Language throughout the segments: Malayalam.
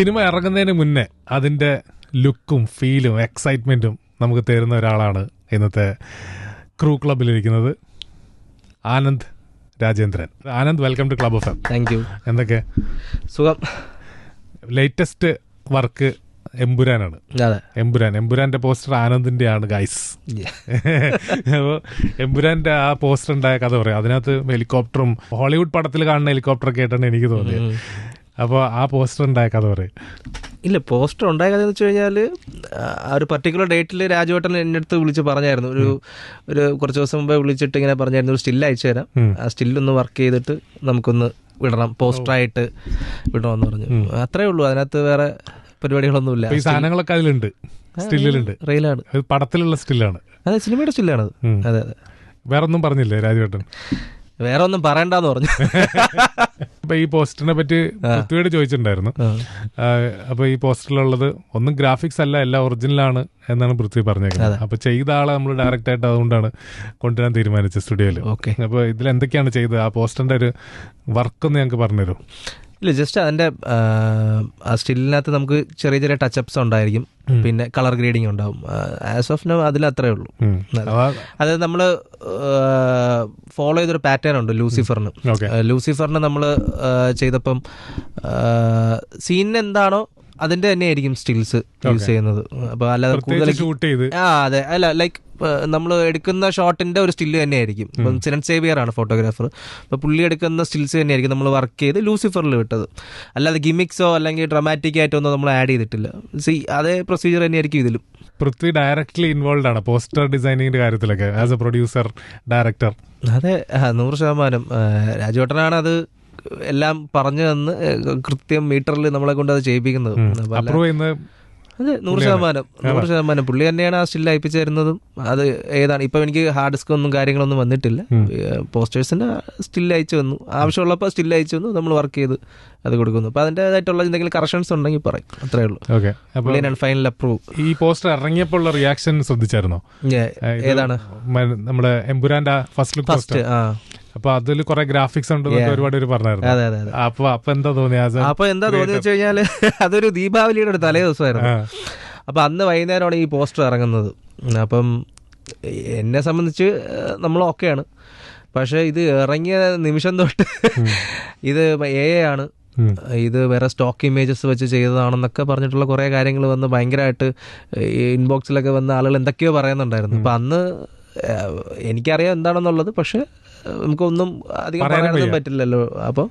സിനിമ ഇറങ്ങുന്നതിന് മുന്നേ അതിന്റെ ലുക്കും ഫീലും എക്സൈറ്റ്മെന്റും നമുക്ക് തരുന്ന ഒരാളാണ് ഇന്നത്തെ crew ക്ലബിലിരിക്കുന്നത് Anand Rajendran. Anand welcome to club of M thank you എന്തൊക്കെ? സുഖം. ലേറ്റസ്റ്റ് വർക്ക് എംപുരാനാണ് എംപുരാൻ എംപുരാന്റെ പോസ്റ്റർ ആനന്ദിന്റെ ആണ് ഗൈസ് അപ്പോൾ എംപുരാന്റെ ആ പോസ്റ്റർ ഉണ്ടായ കഥ പറയാം. അതിനകത്ത് ഹെലികോപ്റ്ററും ഹോളിവുഡ് പടത്തിൽ കാണുന്ന ഹെലികോപ്റ്റർ ഒക്കെ ആയിട്ടാണ് എനിക്ക് തോന്നിയത്. അപ്പോൾ ആ പോസ്റ്റർ ഉണ്ടായ കഥ പറയും. ഇല്ല പോസ്റ്റർ ഉണ്ടായ കഥ എന്ന് വെച്ച് കഴിഞ്ഞാൽ ആ ഒരു പർട്ടിക്കുലർ ഡേറ്റിൽ രാജുവേട്ടൻ എന്റെ അടുത്ത് വിളിച്ച് പറഞ്ഞായിരുന്നു. ഒരു ഒരു കുറച്ച് ദിവസം മുമ്പേ വിളിച്ചിട്ട് ഇങ്ങനെ പറഞ്ഞായിരുന്നു ഒരു സ്റ്റിൽ അയച്ചു തരാം. ആ സ്റ്റില്ലൊന്ന് വർക്ക് ചെയ്തിട്ട് നമുക്കൊന്ന് വിടണം പോസ്റ്ററായിട്ട് വിടണമെന്ന് പറഞ്ഞു. അത്രേ ഉള്ളൂ. അതിനകത്ത് വേറെ പരിപാടികളൊന്നുമില്ല. ഈ സാധനങ്ങളൊക്കെ അതിലുണ്ട്. സ്റ്റില്ലിലുണ്ട് റെയിലാണ്. അത് പടത്തിലുള്ള സ്റ്റില്ലാണ് അതെ സിനിമയുടെ സ്റ്റില്ലാണ് അതെ അതെ. വേറെ ഒന്നും പറഞ്ഞില്ലേ രാജുവേട്ടൻ? വേറെ ഒന്നും പറയണ്ടെന്ന് പറഞ്ഞു. അപ്പൊ ഈ പോസ്റ്ററിനെ പറ്റി പൃഥ്വിയോട് ചോദിച്ചിട്ടുണ്ടായിരുന്നു. അപ്പൊ ഈ പോസ്റ്ററിലുള്ളത് ഒന്നും ഗ്രാഫിക്സ് അല്ല എല്ലാം ഒറിജിനലാണ് എന്നാണ് പൃഥ്വി പറഞ്ഞേക്കുന്നത്. അപ്പൊ ചെയ്ത ആളെ നമ്മൾ ഡയറക്റ്റ് ആയിട്ട് അതുകൊണ്ടാണ് കൊണ്ടുവരാൻ തീരുമാനിച്ചത് സ്റ്റുഡിയോയിൽ. ഓക്കെ. അപ്പൊ ഇതിൽ എന്തൊക്കെയാണ് ചെയ്തത്? ആ പോസ്റ്ററിന്റെ ഒരു വർക്ക് ഒന്ന് ഞങ്ങൾക്ക് പറഞ്ഞുതരും? ഇല്ല ജസ്റ്റ് അതിന്റെ ആ, സ്റ്റില്ലിനകത്ത് സ്റ്റിലിനകത്ത് നമുക്ക് ചെറിയ ചെറിയ ടച്ചപ്സ് ഉണ്ടായിരിക്കും. പിന്നെ കളർ ഗ്രേഡിംഗ് ഉണ്ടാവും. ആസ് ഓഫ് നോ അതിൽ അത്രേ ഉള്ളൂ. അതായത് അതാ. അത് നമ്മൾ ഫോളോ ചെയ്തൊരു പാറ്റേൺ ഉണ്ട് ലൂസിഫറിന്. ലൂസിഫറിന് നമ്മൾ ചെയ്തപ്പം സീനിന് എന്താണോ അതിന്റെ തന്നെ ആയിരിക്കും സ്റ്റിൽസ് യൂസ് ചെയ്യുന്നത്. അപ്പൊ അല്ലാതെ കൂടുതൽ ഷൂട്ട് ചെയ്ത്. ആ അതെ. അല്ല ലൈക്ക് നമ്മൾ എടുക്കുന്ന ഷോട്ടിന്റെ ഒരു സ്റ്റില്ല് തന്നെയായിരിക്കും. ഇപ്പം സിനൻ സേവിയർ ആണ് ഫോട്ടോഗ്രാഫർ അപ്പോൾ പുള്ളി എടുക്കുന്ന സ്റ്റിൽസ് തന്നെയായിരിക്കും നമ്മൾ വർക്ക് ചെയ്ത് ലൂസിഫറിൽ വിട്ടത്. അല്ലാതെ ഗിമിക്സോ അല്ലെങ്കിൽ ഡ്രമാറ്റിക് ആയിട്ടോ ഒന്നും നമ്മൾ ആഡ് ചെയ്തിട്ടില്ല. സി അതേ പ്രൊസീജിയർ തന്നെയായിരിക്കും ഇതിലും. പൃഥ്വി ഡയറക്ട്ലി ഇൻവോൾവ് ആണ്. പോസ്റ്റർ ഡിസൈനിങ്ങിന്റെ കാര്യത്തിലൊക്കെ ആസ് എ പ്രൊഡ്യൂസർ ഡയറക്ടർ അതെ നൂറ് ശതമാനം. രാജുവേട്ടനാണ് അത് എല്ലാം പറഞ്ഞു തന്ന് കൃത്യം മീറ്ററിൽ നമ്മളെ കൊണ്ട് അത് ചെയ്യിപ്പിക്കുന്നത്. അതെ നൂറ് ശതമാനം. നൂറ് ശതമാനം. പുള്ളി തന്നെയാണ് ആ സ്റ്റിൽ അയപ്പിച്ചു തരുന്നതും. അത് ഏതാണ്? ഇപ്പം എനിക്ക് ഹാർഡ് ഡിസ്ക് ഒന്നും കാര്യങ്ങളൊന്നും വന്നിട്ടില്ല. പോസ്റ്റേഴ്സിന് സ്റ്റിൽ അയച്ചു വന്നു ആവശ്യമുള്ളപ്പോൾ സ്റ്റിൽ അയച്ചു വന്നു നമ്മൾ വർക്ക് ചെയ്ത് അത് കൊടുക്കുന്നു. അപ്പോൾ അതിന്റെതായിട്ടുള്ള എന്തെങ്കിലും കറക്ഷൻസ് ഉണ്ടെങ്കിൽ പറയും. അത്രേ ഉള്ളൂ. ഓക്കെ. അപ്പോൾ പുള്ളിയാണ് ഫൈനൽ അപ്രൂവ് ഈ പോസ്റ്റർ ഇറങ്ങിയപ്പോൾ ഉള്ള റിയാക്ഷൻ ശ്രദ്ധിച്ചായിരുന്നോ? ഏതാണ്? നമ്മുടെ എമ്പുരാന്റെ ഫസ്റ്റ് ലുക്ക് ഫസ്റ്റ് ആ. അപ്പൊ അതിൽ കുറെ ഗ്രാഫിക്സ് ഉണ്ട് ഒരുപാട് പേര് പറഞ്ഞായിരുന്നു. അപ്പൊ അപ്പൊ എന്താ തോന്നിയ അപ്പൊ എന്താ തോന്നി വെച്ച് കഴിഞ്ഞാൽ അതൊരു ദീപാവലിയുടെ ഒരു തലേ ദിവസമായിരുന്നു. അപ്പൊ അന്ന് വൈകുന്നേരമാണ് ഈ പോസ്റ്റർ ഇറങ്ങുന്നത്. അപ്പം എന്നെ സംബന്ധിച്ച് നമ്മൾ ഓക്കെയാണ്. പക്ഷെ ഇത് ഇറങ്ങിയ നിമിഷം തൊട്ട് ഇത് എ ആണ്. ഇത് വേറെ സ്റ്റോക്ക് ഇമേജസ് വെച്ച് ചെയ്തതാണെന്നൊക്കെ പറഞ്ഞിട്ടുള്ള കുറേ കാര്യങ്ങൾ വന്ന് ഭയങ്കരമായിട്ട് ഇൻബോക്സിലൊക്കെ വന്ന് ആളുകൾ എന്തൊക്കെയോ പറയുന്നുണ്ടായിരുന്നു. അപ്പം അന്ന് എനിക്കറിയാം എന്താണെന്നുള്ളത്. പക്ഷെ നമുക്കൊന്നും അധികം പറയാനും പറയാനൊന്നും പറ്റില്ലല്ലോ. അപ്പോൾ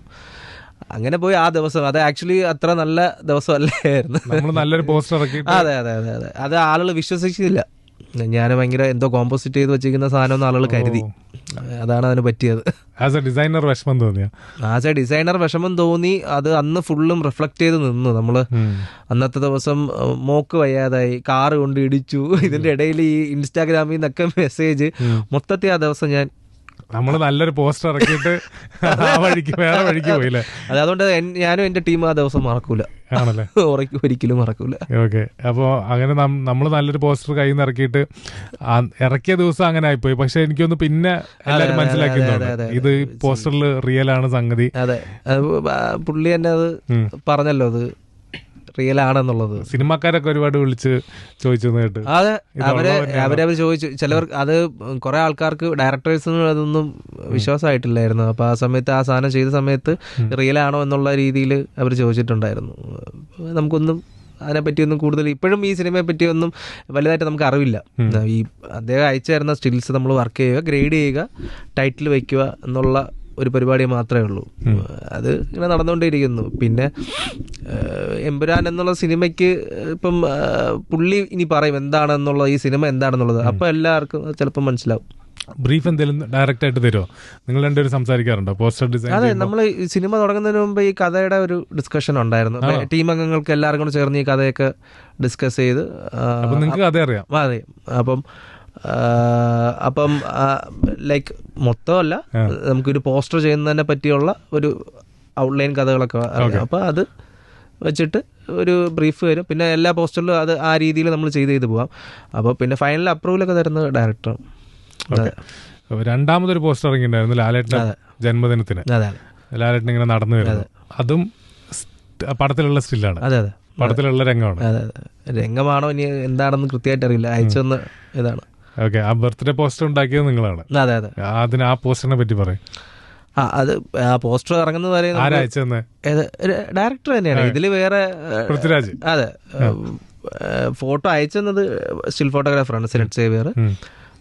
അങ്ങനെ പോയി ആ ദിവസം. അത് ആക്ച്വലി അത്ര നല്ല ദിവസം അല്ലായിരുന്നു നല്ലൊരു പോസ്റ്റർ അതെ അതെ അതെ അതെ. അത് ആളുകൾ വിശ്വസിച്ചില്ല. ഞാൻ ഭയങ്കര എന്തോ കോമ്പോസിറ്റ് ചെയ്ത് വെച്ചിരിക്കുന്ന സാധനം ആളുകൾ കരുതി. അതാണ് അതിന് പറ്റിയത്. ആസ് എ ഡിസൈനർ വിഷമം തോന്നിയ? ആസ് എ ഡിസൈനർ വിഷമം തോന്നി. അത് അന്ന് ഫുള്ളും റിഫ്ലക്ട് ചെയ്ത് നിന്നു. നമ്മൾ അന്നത്തെ ദിവസം മോക്ക് വയ്യാതായി. കാറ് കൊണ്ട് ഇടിച്ചു. ഇതിന്റെ ഇടയിൽ ഈ ഇൻസ്റ്റാഗ്രാമിൽ നിന്നൊക്കെ മെസ്സേജ് മൊത്തത്തിൽ ആ ദിവസം ഞാൻ നമ്മൾ നല്ലൊരു പോസ്റ്റർ ഇറക്കിയിട്ട് ആ വഴിക്ക് വേറെ വഴിക്ക് പോയില്ലേ? അതെ അതുകൊണ്ട് ഞാനും എന്റെ ടീം ആ ദിവസം മറക്കൂല. ആണല്ലേ? ഒരിക്കലും മറക്കൂല. ഓക്കെ. അപ്പോൾ അങ്ങനെ നമ്മൾ നല്ലൊരു പോസ്റ്റർ കയ്യിൽ നിന്ന് ഇറക്കിയിട്ട് ഇറക്കിയ ദിവസം അങ്ങനെ ആയിപ്പോയി. പക്ഷെ എനിക്കൊന്ന് പിന്നെ എല്ലാവരും മനസ്സിലാക്കി മനസ്സിലാക്കുന്നുണ്ട് ഇത് പോസ്റ്ററിൽ റിയൽ ആണ് സംഗതി. അതെ. അത് പുള്ളി തന്നെ അത് പറഞ്ഞല്ലോ അത് റിയൽ ആണെന്നുള്ളത്. സിനിമാക്കാരൊക്കെ ഒരുപാട് വിളിച്ച് ചോദിച്ചു അത് അവരെ അവരവര് അവരവർ ചോദിച്ചു. ചിലവർ അത് കുറെ ആൾക്കാർക്ക് ഡയറക്ടേഴ്സിനും അതൊന്നും വിശ്വാസമായിട്ടില്ലായിരുന്നു. അപ്പൊ ആ സമയത്ത് ആ സാധനം ചെയ്ത സമയത്ത് റിയൽ ആണോ എന്നുള്ള രീതിയിൽ അവർ ചോദിച്ചിട്ടുണ്ടായിരുന്നു. നമുക്കൊന്നും അതിനെപ്പറ്റിയൊന്നും കൂടുതൽ ഇപ്പോഴും ഈ സിനിമയെ പറ്റിയൊന്നും വലുതായിട്ട് നമുക്ക് അറിവില്ല. ഈ അദ്ദേഹം അയച്ചു തരുന്ന സ്റ്റിൽസ് നമ്മൾ വർക്ക് ചെയ്യുക ഗ്രേഡ് ചെയ്യുക ടൈറ്റിൽ വയ്ക്കുക എന്നുള്ള ഒരു പരിപാടി മാത്രമേ ഉള്ളൂ. അത് ഇങ്ങനെ നടന്നുകൊണ്ടേയിരിക്കുന്നു. പിന്നെ എമ്പുരാൻ എന്നുള്ള സിനിമയ്ക്ക് ഇപ്പം പുള്ളി ഇനി പറയും എന്താണെന്നുള്ള ഈ സിനിമ എന്താണെന്നുള്ളത്. അപ്പം എല്ലാവർക്കും ചിലപ്പോൾ മനസ്സിലാവും. ബ്രീഫ് എന്തെങ്കിലും ഡയറക്റ്റ് ആയിട്ട് തരുമോ നിങ്ങൾ രണ്ടുപേരും സംസാരിക്കാറുണ്ടോ? പോസ്റ്റർ ഡിസൈൻ അതെ നമ്മൾ ഈ സിനിമ തുടങ്ങുന്നതിന് മുമ്പ് ഈ കഥയുടെ ഒരു ഡിസ്കഷൻ ഉണ്ടായിരുന്നു. ടീം അംഗങ്ങൾക്ക് എല്ലാവർക്കും കൂടെ ചേർന്ന് ഈ കഥയൊക്കെ ഡിസ്കസ് ചെയ്ത് നിങ്ങൾക്ക് കഥ അറിയാം അതെ. അപ്പം അപ്പം ലൈക്ക് മൊത്തമല്ല. നമുക്കൊരു പോസ്റ്റർ ചെയ്യുന്നതിനെ പറ്റിയുള്ള ഒരു ഔട്ട്ലൈൻ കഥകളൊക്കെ അപ്പോൾ അപ്പം അത് വെച്ചിട്ട് ഒരു ബ്രീഫ് വരും. പിന്നെ എല്ലാ പോസ്റ്ററിലും അത് ആ രീതിയിൽ നമ്മൾ ചെയ്ത് ചെയ്ത് പോവാം. അപ്പോൾ പിന്നെ ഫൈനൽ അപ്രൂവലൊക്കെ തരുന്നത് ഡയറക്ടർ രണ്ടാമതൊരു പോസ്റ്റർ ഇറങ്ങിയിട്ടുണ്ടായിരുന്നു ലാലേട്ടൻ ജന്മദിനത്തിന്. ലാലേട്ടൻ ഇങ്ങനെ നടന്നു വരുന്നത് അതും. പടത്തിലുള്ള സ്റ്റില്ലാണ്. അതെ അതെ. പടത്തിലുള്ള രംഗമാണ്. രംഗമാണോ ഇനി എന്താണെന്ന് കൃത്യമായിട്ട് അറിയില്ല അയച്ചൊന്ന് ഇതാണ്. ഓക്കെ ആ ബർത്ത്ഡേ പോസ്റ്റർ ഉണ്ടാക്കിയത് നിങ്ങളാണ്. അതെ അതെ അതിന് ആ പോസ്റ്ററിനെ പറ്റി പറയും. ആ അത് ആ പോസ്റ്റർ ഇറങ്ങുന്നത് വരെ ഡയറക്ടർ തന്നെയാണ്. ഇതിൽ വേറെ പൃഥ്വിരാജ്. അതെ ഫോട്ടോ അയച്ചെന്നത് സ്റ്റിൽ ഫോട്ടോഗ്രാഫറാണ് സിനറ്റ് സേവിയർ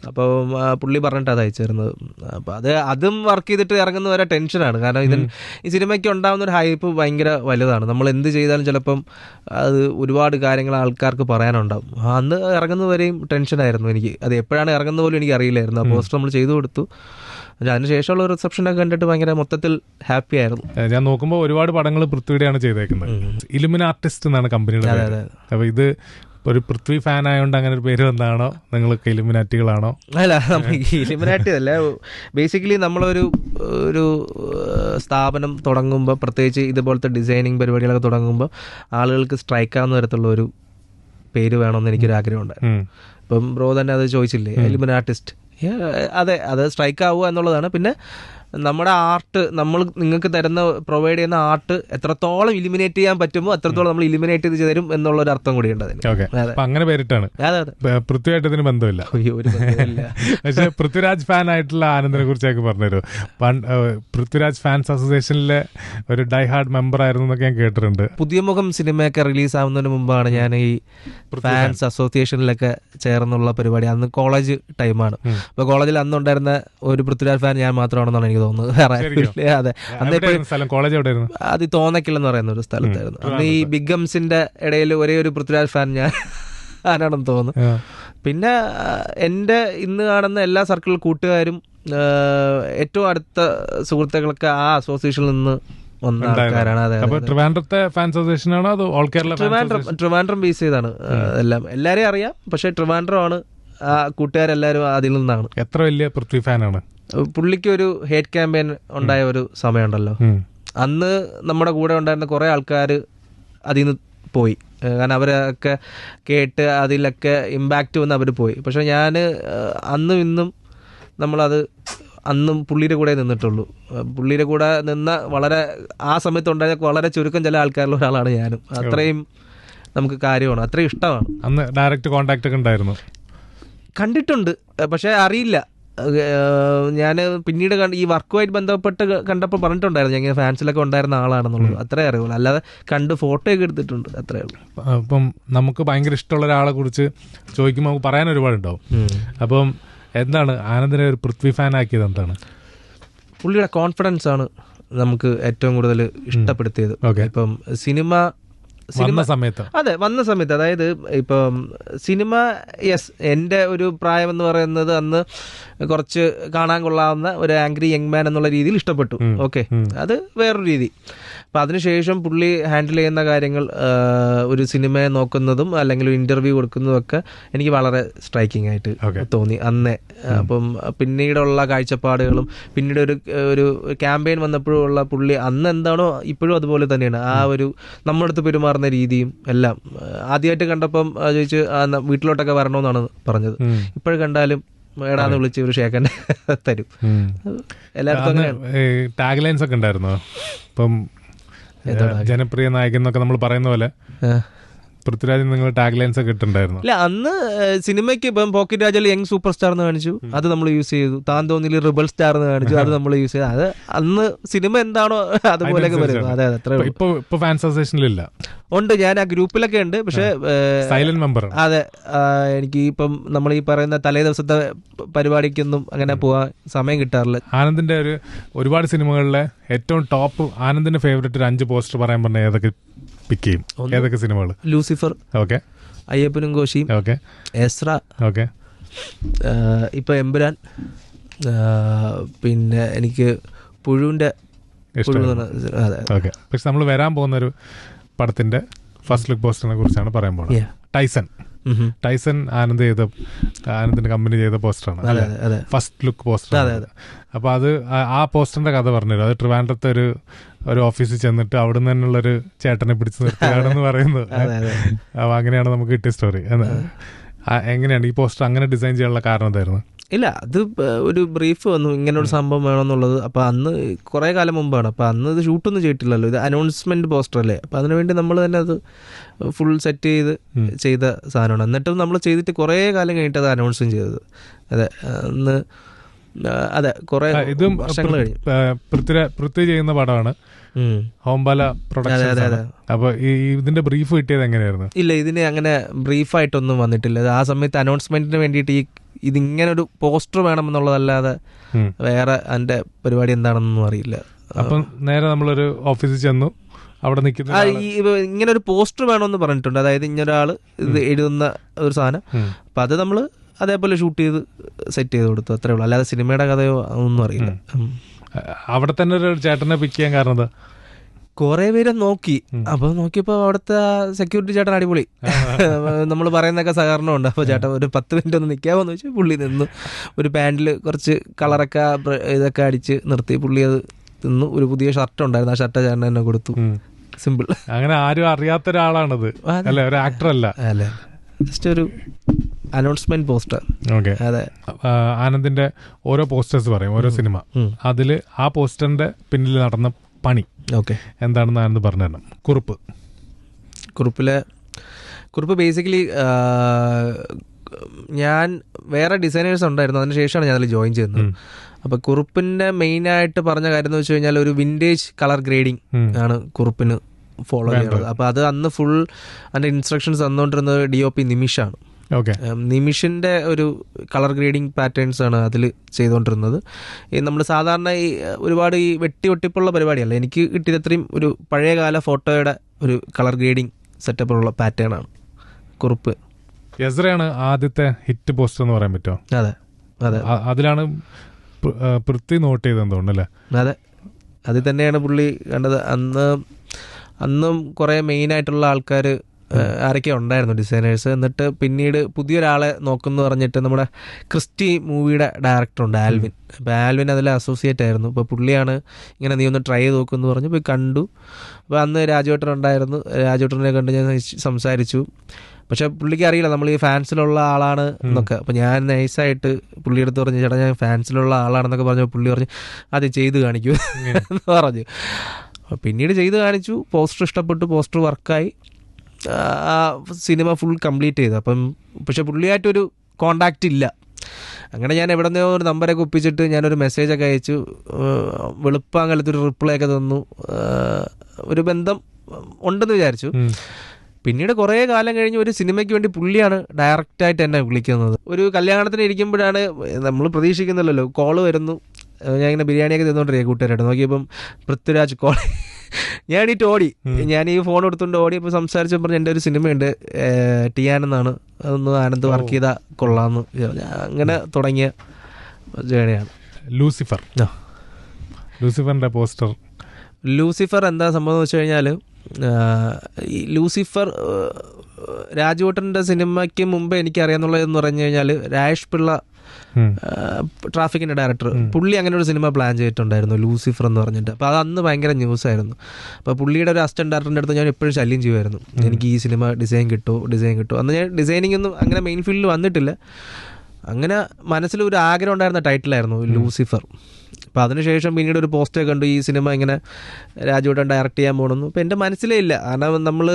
ഉം. അപ്പം ആ, പുള്ളി പറഞ്ഞിട്ട് അത് അയച്ചു അപ്പോൾ അപ്പം അത് അതും വർക്ക് ചെയ്തിട്ട് ഇറങ്ങുന്ന വരെ ടെൻഷനാണ് കാരണം ഇതിന് ഈ സിനിമയ്ക്ക് ഉണ്ടാകുന്ന ഒരു ഹൈപ്പ് ഭയങ്കര വലുതാണ്. നമ്മൾ എന്ത് ചെയ്താലും ചിലപ്പം അത് ഒരുപാട് കാര്യങ്ങൾ ആൾക്കാർക്ക് പറയാനുണ്ടാവും. അന്ന് ഇറങ്ങുന്നവരെയും ടെൻഷനായിരുന്നു എനിക്ക്. അത് എപ്പോഴാണ് ഇറങ്ങുന്ന പോലും എനിക്ക് അറിയില്ലായിരുന്നു. ആ പോസ്റ്റർ നമ്മൾ ചെയ്തു കൊടുത്തു. അതിനുശേഷമുള്ള റിസപ്ഷനൊക്കെ കണ്ടിട്ട് ഭയങ്കര മൊത്തത്തിൽ ഹാപ്പി ആയിരുന്നു. ഞാൻ നോക്കുമ്പോൾ ഒരുപാട് പടങ്ങൾ പൃഥ്വിയുടെയാണ് ചെയ്തേക്കുന്നത്. ഇലുമിന ആർട്ടിസ്റ്റ് എന്നാണ് കമ്പനിയുടെ പേര്. അപ്പൊ ഇത് ഒരു പൃഥ്വി ഫാൻ ആയതുകൊണ്ട് അങ്ങനെ ഒരു പേര് വന്നാണോ? നിങ്ങൾക്ക് ഇലുമിനാറ്റികളാണോ അല്ല ഇലിമിനാറ്റി അല്ല ബേസിക്കലി നമ്മളൊരു ഒരു സ്ഥാപനം തുടങ്ങുമ്പോൾ പ്രത്യേകിച്ച് ഇതുപോലത്തെ ഡിസൈനിങ് പരിപാടികളൊക്കെ തുടങ്ങുമ്പോൾ ആളുകൾക്ക് സ്ട്രൈക്ക് ആവുന്ന തരത്തിലുള്ള ഒരു പേര് വേണമെന്ന് എനിക്കൊരു ആഗ്രഹമുണ്ടായിരുന്നു. ഉം. ഇപ്പം ബ്രോ തന്നെ അത് ചോദിച്ചില്ലേ എലിമിനാർട്ടിസ്റ്റ് അതെ അത് സ്ട്രൈക്ക് ആവുക എന്നുള്ളതാണ്. പിന്നെ നമ്മുടെ ആർട്ട് നമ്മൾ നിങ്ങൾക്ക് തരുന്ന പ്രൊവൈഡ് ചെയ്യുന്ന ആർട്ട് എത്രത്തോളം ഇലിമിനേറ്റ് ചെയ്യാൻ പറ്റുമോ അത്രത്തോളം നമ്മൾ ഇലിമിനേറ്റ് ചെയ്ത് തരും എന്നുള്ള ഒരു അർത്ഥം കൂടി ഉണ്ട് അങ്ങനെ പേരിട്ടാണ്. പൃഥ്വിയായിട്ട് ഇതിന് ബന്ധമില്ല. പക്ഷെ പൃഥ്വിരാജ് ഫാൻ ആയിട്ടുള്ള ആനന്ദിനെ കുറിച്ചൊക്കെ പറഞ്ഞുതരും. പൃഥ്വിരാജ് ഫാൻസ് അസോസിയേഷനിലെ ഒരു ഡൈ ഹാർഡ് മെമ്പർ ആയിരുന്നു എന്നൊക്കെ ഞാൻ കേട്ടിട്ടുണ്ട്. പുതിയ മുഖം സിനിമയൊക്കെ റിലീസ് ആവുന്നതിന് മുമ്പാണ് ഞാൻ ഈ ഫാൻസ് അസോസിയേഷനിലൊക്കെ ചേർന്നുള്ള പരിപാടി. അന്ന് കോളേജ് ടൈമാണ് അപ്പൊ കോളേജിൽ അന്നുണ്ടായിരുന്ന ഒരു പൃഥ്വിരാജ് ഫാൻ ഞാൻ മാത്രമാണെന്നാണ് എനിക്ക് തോന്നുന്നത്. വേറെ. അതെ. അന്ന് അത് തോന്നക്കില്ലെന്ന് എന്ന് പറയുന്ന ഒരു സ്ഥലത്തായിരുന്നു. അന്ന് ഈ ബിഗ് ഗംസിന്റെ ഇടയിൽ ഒരേ ഒരു പൃഥ്വിരാജ് ഫാൻ ഞാൻ ആരാണെന്ന് തോന്നുന്നു. പിന്നെ എന്റെ എന്റെ ഇന്ന് കാണുന്ന എല്ലാ സർക്കിൾ കൂട്ടുകാരും ഏറ്റവും അടുത്ത സുഹൃത്തുക്കളൊക്കെ ആ അസോസിയേഷനിൽ നിന്ന് ട്രിവാൻഡ്രം ബേസ് ചെയ്താണ് എല്ലാം. എല്ലാരെയും അറിയാം. പക്ഷെ ട്രിവാൻഡ്രം ആണ് ആ കൂട്ടുകാരെല്ലാവരും അതിൽ നിന്നാണ്. എത്ര വലിയ പൃഥ്വി ഫാനാണ് പുള്ളിക്ക് ഒരു ഹേറ്റ് ക്യാമ്പയിൻ ഉണ്ടായ ഒരു സമയമുണ്ടല്ലോ. അന്ന് നമ്മുടെ കൂടെ ഉണ്ടായിരുന്ന കുറേ ആൾക്കാർ അതിൽ നിന്ന് പോയി കാരണം അവരൊക്കെ കേട്ട് അതിലൊക്കെ ഇമ്പാക്റ്റ് വന്ന് അവർ പോയി. പക്ഷെ ഞാൻ അന്നും ഇന്നും നമ്മളത് അന്നും പുള്ളിയുടെ കൂടെ നിന്നിട്ടുള്ളൂ. പുള്ളിയുടെ കൂടെ നിന്ന വളരെ ആ സമയത്ത് ഉണ്ടായ വളരെ ചുരുക്കം ചില ആൾക്കാരിൽ ഒരാളാണ് ഞാനും. അത്രയും നമുക്ക് കാര്യമാണ്. അത്രയും ഇഷ്ടമാണ്. അന്ന് ഡയറക്റ്റ് കോണ്ടാക്ട് ഒക്കെ ഉണ്ടായിരുന്നു. കണ്ടിട്ടുണ്ട്. പക്ഷേ അറിയില്ല. ഞാൻ പിന്നീട് കണ്ട് ഈ വർക്കുമായിട്ട് ബന്ധപ്പെട്ട് കണ്ടപ്പോൾ പറഞ്ഞിട്ടുണ്ടായിരുന്നു ഞാൻ ഇങ്ങനെ ഫാൻസിലൊക്കെ ഉണ്ടായിരുന്ന ആളാണെന്നുള്ളത്. അത്രേ അറിയുള്ളൂ. അല്ലാതെ കണ്ട് ഫോട്ടോ ഒക്കെ എടുത്തിട്ടുണ്ട്. അത്രേ ഉള്ളൂ. അപ്പം നമുക്ക് ഭയങ്കര ഇഷ്ടമുള്ള ഒരാളെ കുറിച്ച് ചോദിക്കുമ്പോൾ നമുക്ക് പറയാൻ ഒരുപാടുണ്ടാവും. അപ്പം എന്താണ് ആനന്ദിനെ ഒരു പൃഥ്വി ഫാൻ ആക്കിയത് എന്താണ്? പുള്ളിയുടെ കോൺഫിഡൻസ് ആണ് നമുക്ക് ഏറ്റവും കൂടുതൽ ഇഷ്ടപ്പെടുത്തിയത്. ഇപ്പം സിനിമ വന്ന സമയത്ത്. അതെ വന്ന സമയത്ത്. അതായത് ഇപ്പം സിനിമ യെസ് എന്റെ ഒരു പ്രായം എന്ന് പറയുന്നത് അന്ന് കുറച്ച് കാണാൻ കൊള്ളാവുന്ന ഒരു ആംഗ്രി യങ് മാൻ എന്നുള്ള രീതിയിൽ ഇഷ്ടപ്പെട്ടു. ഓക്കെ അത് വേറൊരു രീതി. അപ്പം അതിനുശേഷം പുള്ളി ഹാൻഡിൽ ചെയ്യുന്ന കാര്യങ്ങൾ ഒരു സിനിമയെ നോക്കുന്നതും അല്ലെങ്കിൽ ഒരു ഇന്റർവ്യൂ കൊടുക്കുന്നതും ഒക്കെ എനിക്ക് വളരെ സ്ട്രൈക്കിംഗ് ആയിട്ട് തോന്നി അന്നേ. അപ്പം പിന്നീടുള്ള കാഴ്ചപ്പാടുകളും പിന്നീട് ഒരു ഒരു ക്യാമ്പയിൻ വന്നപ്പോഴുള്ള പുള്ളി അന്ന് എന്താണോ ഇപ്പോഴും അതുപോലെ തന്നെയാണ്. ആ ഒരു നമ്മുടെ അടുത്ത് പെരുമാറുന്ന രീതിയും എല്ലാം ആദ്യമായിട്ട് കണ്ടപ്പം ചോദിച്ച് വീട്ടിലോട്ടൊക്കെ വരണമെന്നാണ് പറഞ്ഞത്. ഇപ്പോഴും കണ്ടാലും മേടാന്ന് വിളിച്ച് ഒരു ഷേക്കൻ തരും. എല്ലാവർക്കും എല്ലായിടത്തും ടാഗ് ലൈൻസ് ഒക്കെ ഉണ്ടായിരുന്നോ? ഇപ്പം ജനപ്രിയ നായകൻ എന്നൊക്കെ നമ്മൾ പറയുന്ന പോലെ ആ. പൃഥ്വിരാജിന് നിങ്ങൾ ടാഗ് ലൈൻസ് ഒക്കെ ഇട്ടുണ്ടായിരുന്നു അല്ല അന്ന് സിനിമയ്ക്ക് ഇപ്പം പോക്കറ്റ് രാജയിൽ യങ് സൂപ്പർ സ്റ്റാർ എന്ന് കാണിച്ചു. അത് നമ്മൾ യൂസ് ചെയ്തു. താൻ തോന്നിയിൽ റിബൽ സ്റ്റാർ എന്ന് കാണിച്ചു. അത് നമ്മൾ യൂസ് ചെയ്തു. അത് അന്ന് സിനിമ എന്താണോ അതുപോലെ വരുന്നു അതെ അതെ അത്രേ ഉള്ളൂ. ഇപ്പൊ ഇപ്പൊ ഫാൻസ് അസോസിയേഷനിലില്ല ഉണ്ട് ഞാൻ ആ ഗ്രൂപ്പിലൊക്കെ ഉണ്ട്. പക്ഷേ സൈലന്റ് മെമ്പർ അതെ എനിക്ക് ഇപ്പം നമ്മൾ ഈ പറയുന്ന തലേ ദിവസത്തെ പരിപാടിക്കൊന്നും അങ്ങനെ പോകാൻ സമയം കിട്ടാറില്ല. ആനന്ദിന്റെ ഒരു ഒരുപാട് സിനിമകളിലെ ഏറ്റവും ടോപ്പ് ആനന്ദിന്റെ ഫേവറേറ്റ് ഒരു അഞ്ച് പോസ്റ്റർ പറയാൻ പറഞ്ഞ ഏതൊക്കെ പിക്ക് ചെയ്യും ഏതൊക്കെ സിനിമകൾ ലൂസിഫർ ഓക്കെ അയ്യപ്പനും കോശിയും ഓക്കെ എസ്ര ഓക്കെ ഇപ്പൊ എമ്പുരാൻ പിന്നെ എനിക്ക് പുഴുവിന്റെ അതെ പക്ഷെ നമ്മൾ വരാൻ പോകുന്ന ഒരു പടത്തിന്റെ ഫസ്റ്റ് ലുക്ക് പോസ്റ്ററിനെ കുറിച്ചാണ് പറയാൻ പോകുന്നത് ടൈസൺ ടൈസൺ ആനന്ദ് ചെയ്ത ആനന്ദിന്റെ കമ്പനി ചെയ്ത പോസ്റ്ററാണ് ഫസ്റ്റ് ലുക്ക് പോസ്റ്റർ അതെ, അതെ. ആ- പോസ്റ്ററിന്റെ പോസ്റ്ററിന്റെ കഥ പറഞ്ഞുതരും. അത് ട്രിവാൻഡ്രത്തെ ഒരു ഒരു ഓഫീസിൽ ചെന്നിട്ട് അവിടെ നിന്ന് തന്നെയുള്ള ഒരു ചേട്ടനെ പിടിച്ചു നിർത്തുകയാണെന്ന് പറയുന്നത്. അതെ അതെ അപ്പൊ അങ്ങനെയാണ് നമുക്ക് കിട്ടിയ സ്റ്റോറി എങ്ങനെയാണ് ഈ പോസ്റ്റർ അങ്ങനെ ഡിസൈൻ ചെയ്യാനുള്ള കാരണം എന്തായിരുന്നു? ഇല്ല അത് ഒരു ബ്രീഫ് വന്നു. ഇങ്ങനെ ഒരു സംഭവം വേണമെന്നുള്ളത്. അപ്പോൾ അന്ന് കുറേ കാലം മുമ്പാണ്. അപ്പോൾ അന്ന് ഇത് ഷൂട്ടൊന്നും ചെയ്തിട്ടില്ലല്ലോ. ഇത് അനൗൺസ്മെന്റ് പോസ്റ്റർ അല്ലേ? അപ്പോൾ അതിനുവേണ്ടി നമ്മൾ തന്നെ അത് ഫുൾ സെറ്റ് ചെയ്ത് ചെയ്ത സാധനമാണ്. എന്നിട്ടും നമ്മൾ ചെയ്തിട്ട് കുറേ കാലം കഴിഞ്ഞിട്ട് അത് അനൗൺസും ചെയ്തത്. അതെ അന്ന് അതെ കുറേ ഇതും വർഷങ്ങൾ കഴിഞ്ഞു. പൃഥ്വി ചെയ്യുന്ന പടമാണ്. ഹോംബാല അപ്പൊ ഇതിന്റെ ബ്രീഫ് കിട്ടിയത് എങ്ങനെയായിരുന്നു? ഇല്ല ഇതിന് അങ്ങനെ ബ്രീഫായിട്ടൊന്നും വന്നിട്ടില്ല. ആ സമയത്ത് അനൗൺസ്മെന്റിന് വേണ്ടിയിട്ട് ഈ ഇതിങ്ങനെ ഒരു പോസ്റ്റർ വേണമെന്നുള്ളതല്ലാതെ എന്നുള്ളതല്ലാതെ വേറെ അതിന്റെ പരിപാടി എന്താണെന്നൊന്നും അറിയില്ല. അപ്പം നേരെ നമ്മളൊരു ഓഫീസിൽ ചെന്നു. അവിടെ നിൽക്കുന്ന ഇങ്ങനെ ഒരു പോസ്റ്റർ വേണമെന്ന് പറഞ്ഞിട്ടുണ്ട്. അതായത് ഇങ്ങനൊരാൾ ഇത് എഴുതുന്ന ഒരു സാധനം. അപ്പൊ അത് നമ്മൾ അതേപോലെ ഷൂട്ട് ചെയ്ത് സെറ്റ് ചെയ്ത് കൊടുത്തു. അത്രേ ഉള്ളൂ. അല്ലാതെ സിനിമയുടെ കഥയോ ഒന്നും അറിയില്ല. അവിടെ തന്നെ ഒരു ചേട്ടനെ പിക്ക് ചെയ്യാൻ കാരണം എന്താ? കുറെ പേര് നോക്കി. അപ്പൊ നോക്കിയപ്പോ അവിടുത്തെ സെക്യൂരിറ്റി ചേട്ടൻ അടിപൊളി. നമ്മൾ പറയുന്നൊക്കെ സഹകരണമുണ്ട്. അപ്പൊ ചേട്ടൻ ഒരു പത്ത് മിനിറ്റ് ഒന്ന് നിൽക്കാമെന്ന് വെച്ചാൽ പുള്ളി നിന്നു. ഒരു പാന്റിൽ കുറച്ച് കളറൊക്കെ ഇതൊക്കെ അടിച്ച് നിർത്തി. പുള്ളി അത് നിന്നു ഒരു പുതിയ ഷർട്ട് ഉണ്ടായിരുന്നു. ആ ഷർട്ട് ചേട്ടൻ എന്നെ കൊടുത്തു. സിമ്പിൾ അങ്ങനെ ആരും അറിയാത്ത ഒരാളാണത് അല്ലെ? ഒരു ആക്ടർ അല്ല. അല്ല ജസ്റ്റ് ഒരു അനൗൺസ്മെന്റ് പോസ്റ്റർ ഓക്കെ അതെ. ആനന്ദിന്റെ ഓരോ പോസ്റ്റേഴ്സ് പറയും ഓരോ സിനിമ അതിൽ ആ പോസ്റ്ററിന്റെ പിന്നിൽ നടന്ന പണി. ഓക്കെ എന്താണെന്ന് ആനന്ദ് പറഞ്ഞു തരണം. കുറിപ്പ്. കുറിപ്പിലെ കുറിപ്പ് ബേസിക്കലി ഞാൻ വേറെ ഡിസൈനേഴ്സ് ഉണ്ടായിരുന്നു. അതിന് ശേഷമാണ് ഞാൻ അതിൽ ജോയിൻ ചെയ്യുന്നത്. അപ്പൊ അപ്പോൾ മെയിൻ മെയിനായിട്ട് പറഞ്ഞ കാര്യം എന്ന് വെച്ച് കഴിഞ്ഞാൽ ഒരു വിന്റേജ് കളർ ഗ്രേഡിംഗ് ആണ് കുറിപ്പിന് ഫോളോ ചെയ്യുന്നത്. അപ്പോൾ അത് അന്ന് ഫുൾ അതിന്റെ ഇൻസ്ട്രക്ഷൻസ് തന്നുകൊണ്ടിരുന്നത് ഡി ഒ പി നിമിഷാണ്. ഓക്കെ ഉം, ഒരു കളർ ഗ്രേഡിംഗ് പാറ്റേൺസ് ആണ് അതിൽ ചെയ്തുകൊണ്ടിരുന്നത് ഈ നമ്മൾ സാധാരണ ഈ ഒരുപാട് ഈ വെട്ടി ഒട്ടിപ്പുള്ള പരിപാടിയല്ല. എനിക്ക് കിട്ടിയത് അത്രയും ഒരു പഴയകാല ഫോട്ടോയുടെ ഒരു കളർ ഗ്രേഡിംഗ് സെറ്റപ്പിലുള്ള പാറ്റേൺ ആണ്. കുറിപ്പ്. യസ്രയാണ് ആദ്യത്തെ ഹിറ്റ് പോസ്റ്റർ എന്ന് പറയാൻ പറ്റുമോ? അതെ അതെ. അതിലാണ് പൃഥ്വി നോട്ട് ചെയ്തെന്ന് തോന്നുന്നു അല്ലേ? അതെ. അതിൽ തന്നെയാണ് പുള്ളി കണ്ടത്. അന്ന് അന്നും കുറേ മെയിനായിട്ടുള്ള ആൾക്കാർ ആരൊക്കെ ഉണ്ടായിരുന്നു ഡിസൈനേഴ്സ്. എന്നിട്ട് പിന്നീട് പുതിയൊരാളെ നോക്കുന്നു പറഞ്ഞിട്ട് നമ്മുടെ ക്രിസ്റ്റി മൂവിയുടെ ഡയറക്ടറുണ്ട് ആൽവിൻ. അപ്പോൾ ആൽവിൻ അതിൽ അസോസിയേറ്റ് ആയിരുന്നു. അപ്പോൾ പുള്ളിയാണ് ഇങ്ങനെ നീ ഒന്ന് ട്രൈ ചെയ്ത് നോക്കുമെന്ന് പറഞ്ഞു പോയി കണ്ടു. അപ്പോൾ അന്ന് രാജേട്ടൻ ഉണ്ടായിരുന്നു. രാജേട്ടനെ കണ്ട് ഞാൻ സംസാരിച്ചു. പക്ഷെ പുള്ളിക്ക് അറിയില്ല നമ്മൾ ഈ ഫാൻസിലുള്ള ആളാണ് എന്നൊക്കെ. അപ്പോൾ ഞാൻ നൈസായിട്ട് പുള്ളിയെടുത്ത് പറഞ്ഞു ചേട്ടാ ഞാൻ ഫാൻസിലുള്ള ആളാണെന്നൊക്കെ പറഞ്ഞു പുള്ളി പറഞ്ഞു അത് ചെയ്ത് കാണിക്കൂ എന്ന് പറഞ്ഞു. അപ്പോൾ പിന്നീട് ചെയ്ത് കാണിച്ചു. പോസ്റ്റർ ഇഷ്ടപ്പെട്ടു പോസ്റ്റർ വർക്കായി. ആ സിനിമ ഫുൾ കംപ്ലീറ്റ് ചെയ്തു. അപ്പം പക്ഷെ പുള്ളിയായിട്ടൊരു കോണ്ടാക്റ്റ് ഇല്ല. അങ്ങനെ ഞാൻ എവിടെ നിന്നോ ഒരു നമ്പറൊക്കെ ഒപ്പിച്ചിട്ട് ഞാനൊരു മെസ്സേജൊക്കെ അയച്ചു. വെളുപ്പാങ്കലത്ത് ഒരു റിപ്ലൈ ഒക്കെ തന്നു. ഒരു ബന്ധം ഉണ്ടെന്ന് വിചാരിച്ചു. പിന്നീട് കുറേ കാലം കഴിഞ്ഞ് ഒരു സിനിമയ്ക്ക് വേണ്ടി പുള്ളിയാണ് ഡയറക്റ്റായിട്ട് എന്നെ വിളിക്കുന്നത്. ഒരു കല്യാണത്തിന് ഇരിക്കുമ്പോഴാണ് നമ്മൾ പ്രതീക്ഷിക്കുന്നില്ലല്ലോ കോൾ വരുന്നു. ഞാൻ ഇങ്ങനെ ബിരിയാണിയൊക്കെ തിന്നുകൊണ്ടിരിക്കുക കൂട്ടുകാരായിട്ട്. നോക്കിയപ്പം പൃഥ്വിരാജ് കോൾ ഞാൻ എണീറ്റ് ഓടി. ഞാൻ ഈ ഫോൺ എടുത്തുകൊണ്ട് ഓടി ഇപ്പോൾ സംസാരിച്ചു പറഞ്ഞു എന്റെ ഒരു സിനിമയുണ്ട് ടി ടിയാൻ എന്നാണ്. അതൊന്ന് ആനന്ദ് വർക്ക് ചെയ്താൽ കൊള്ളാമെന്ന് വിചാരിച്ചു. അങ്ങനെ തുടങ്ങിയ ജേണിയാണ്. ലൂസിഫർ. ലൂസിഫറിന്റെ ലൂസിഫറിന്റെ പോസ്റ്റർ. ലൂസിഫർ എന്താ സംഭവം എന്ന് വെച്ച് കഴിഞ്ഞാൽ ഈ ലൂസിഫർ രാജുവേട്ടന്റെ സിനിമയ്ക്ക് മുമ്പ് എനിക്കറിയാന്നുള്ളതെന്ന് പറഞ്ഞു കഴിഞ്ഞാൽ രാജേഷ് പിള്ള ട്രാഫിക്കിന്റെ ഡയറക്ടർ. പുള്ളി അങ്ങനെ ഒരു സിനിമ പ്ലാൻ ചെയ്തിട്ടുണ്ടായിരുന്നു ലൂസിഫർ എന്ന് പറഞ്ഞിട്ട്. അപ്പോൾ അത് അന്ന് ഭയങ്കര ന്യൂസ് ആയിരുന്നു അപ്പോൾ പുള്ളിയുടെ ഒരു അസിസ്റ്റന്റ് ഡയറക്ടറിന്റെ അടുത്ത് ഞാൻ എപ്പോഴും ശല്യം ചെയ്യുമായിരുന്നു. എനിക്ക് ഈ സിനിമ ഡിസൈൻ കിട്ടുമോ ഡിസൈൻ കിട്ടുമോ അന്ന് ഞാൻ ഡിസൈനിങ് ഒന്നും അങ്ങനെ മെയിൻ ഫീൽഡിൽ വന്നിട്ടില്ല. അങ്ങനെ മനസ്സിൽ ഒരു ആഗ്രഹം ഉണ്ടായിരുന്ന ടൈറ്റിലായിരുന്നു ലൂസിഫർ. അപ്പോൾ അതിനുശേഷം പിന്നീട് ഒരു പോസ്റ്റർ കണ്ടു. ഈ സിനിമ ഇങ്ങനെ രാജുവേട്ടൻ ഡയറക്റ്റ് ചെയ്യാൻ പോകണമെന്ന് അപ്പോൾ എന്റെ മനസ്സിലേ ഇല്ല. കാരണം നമ്മൾ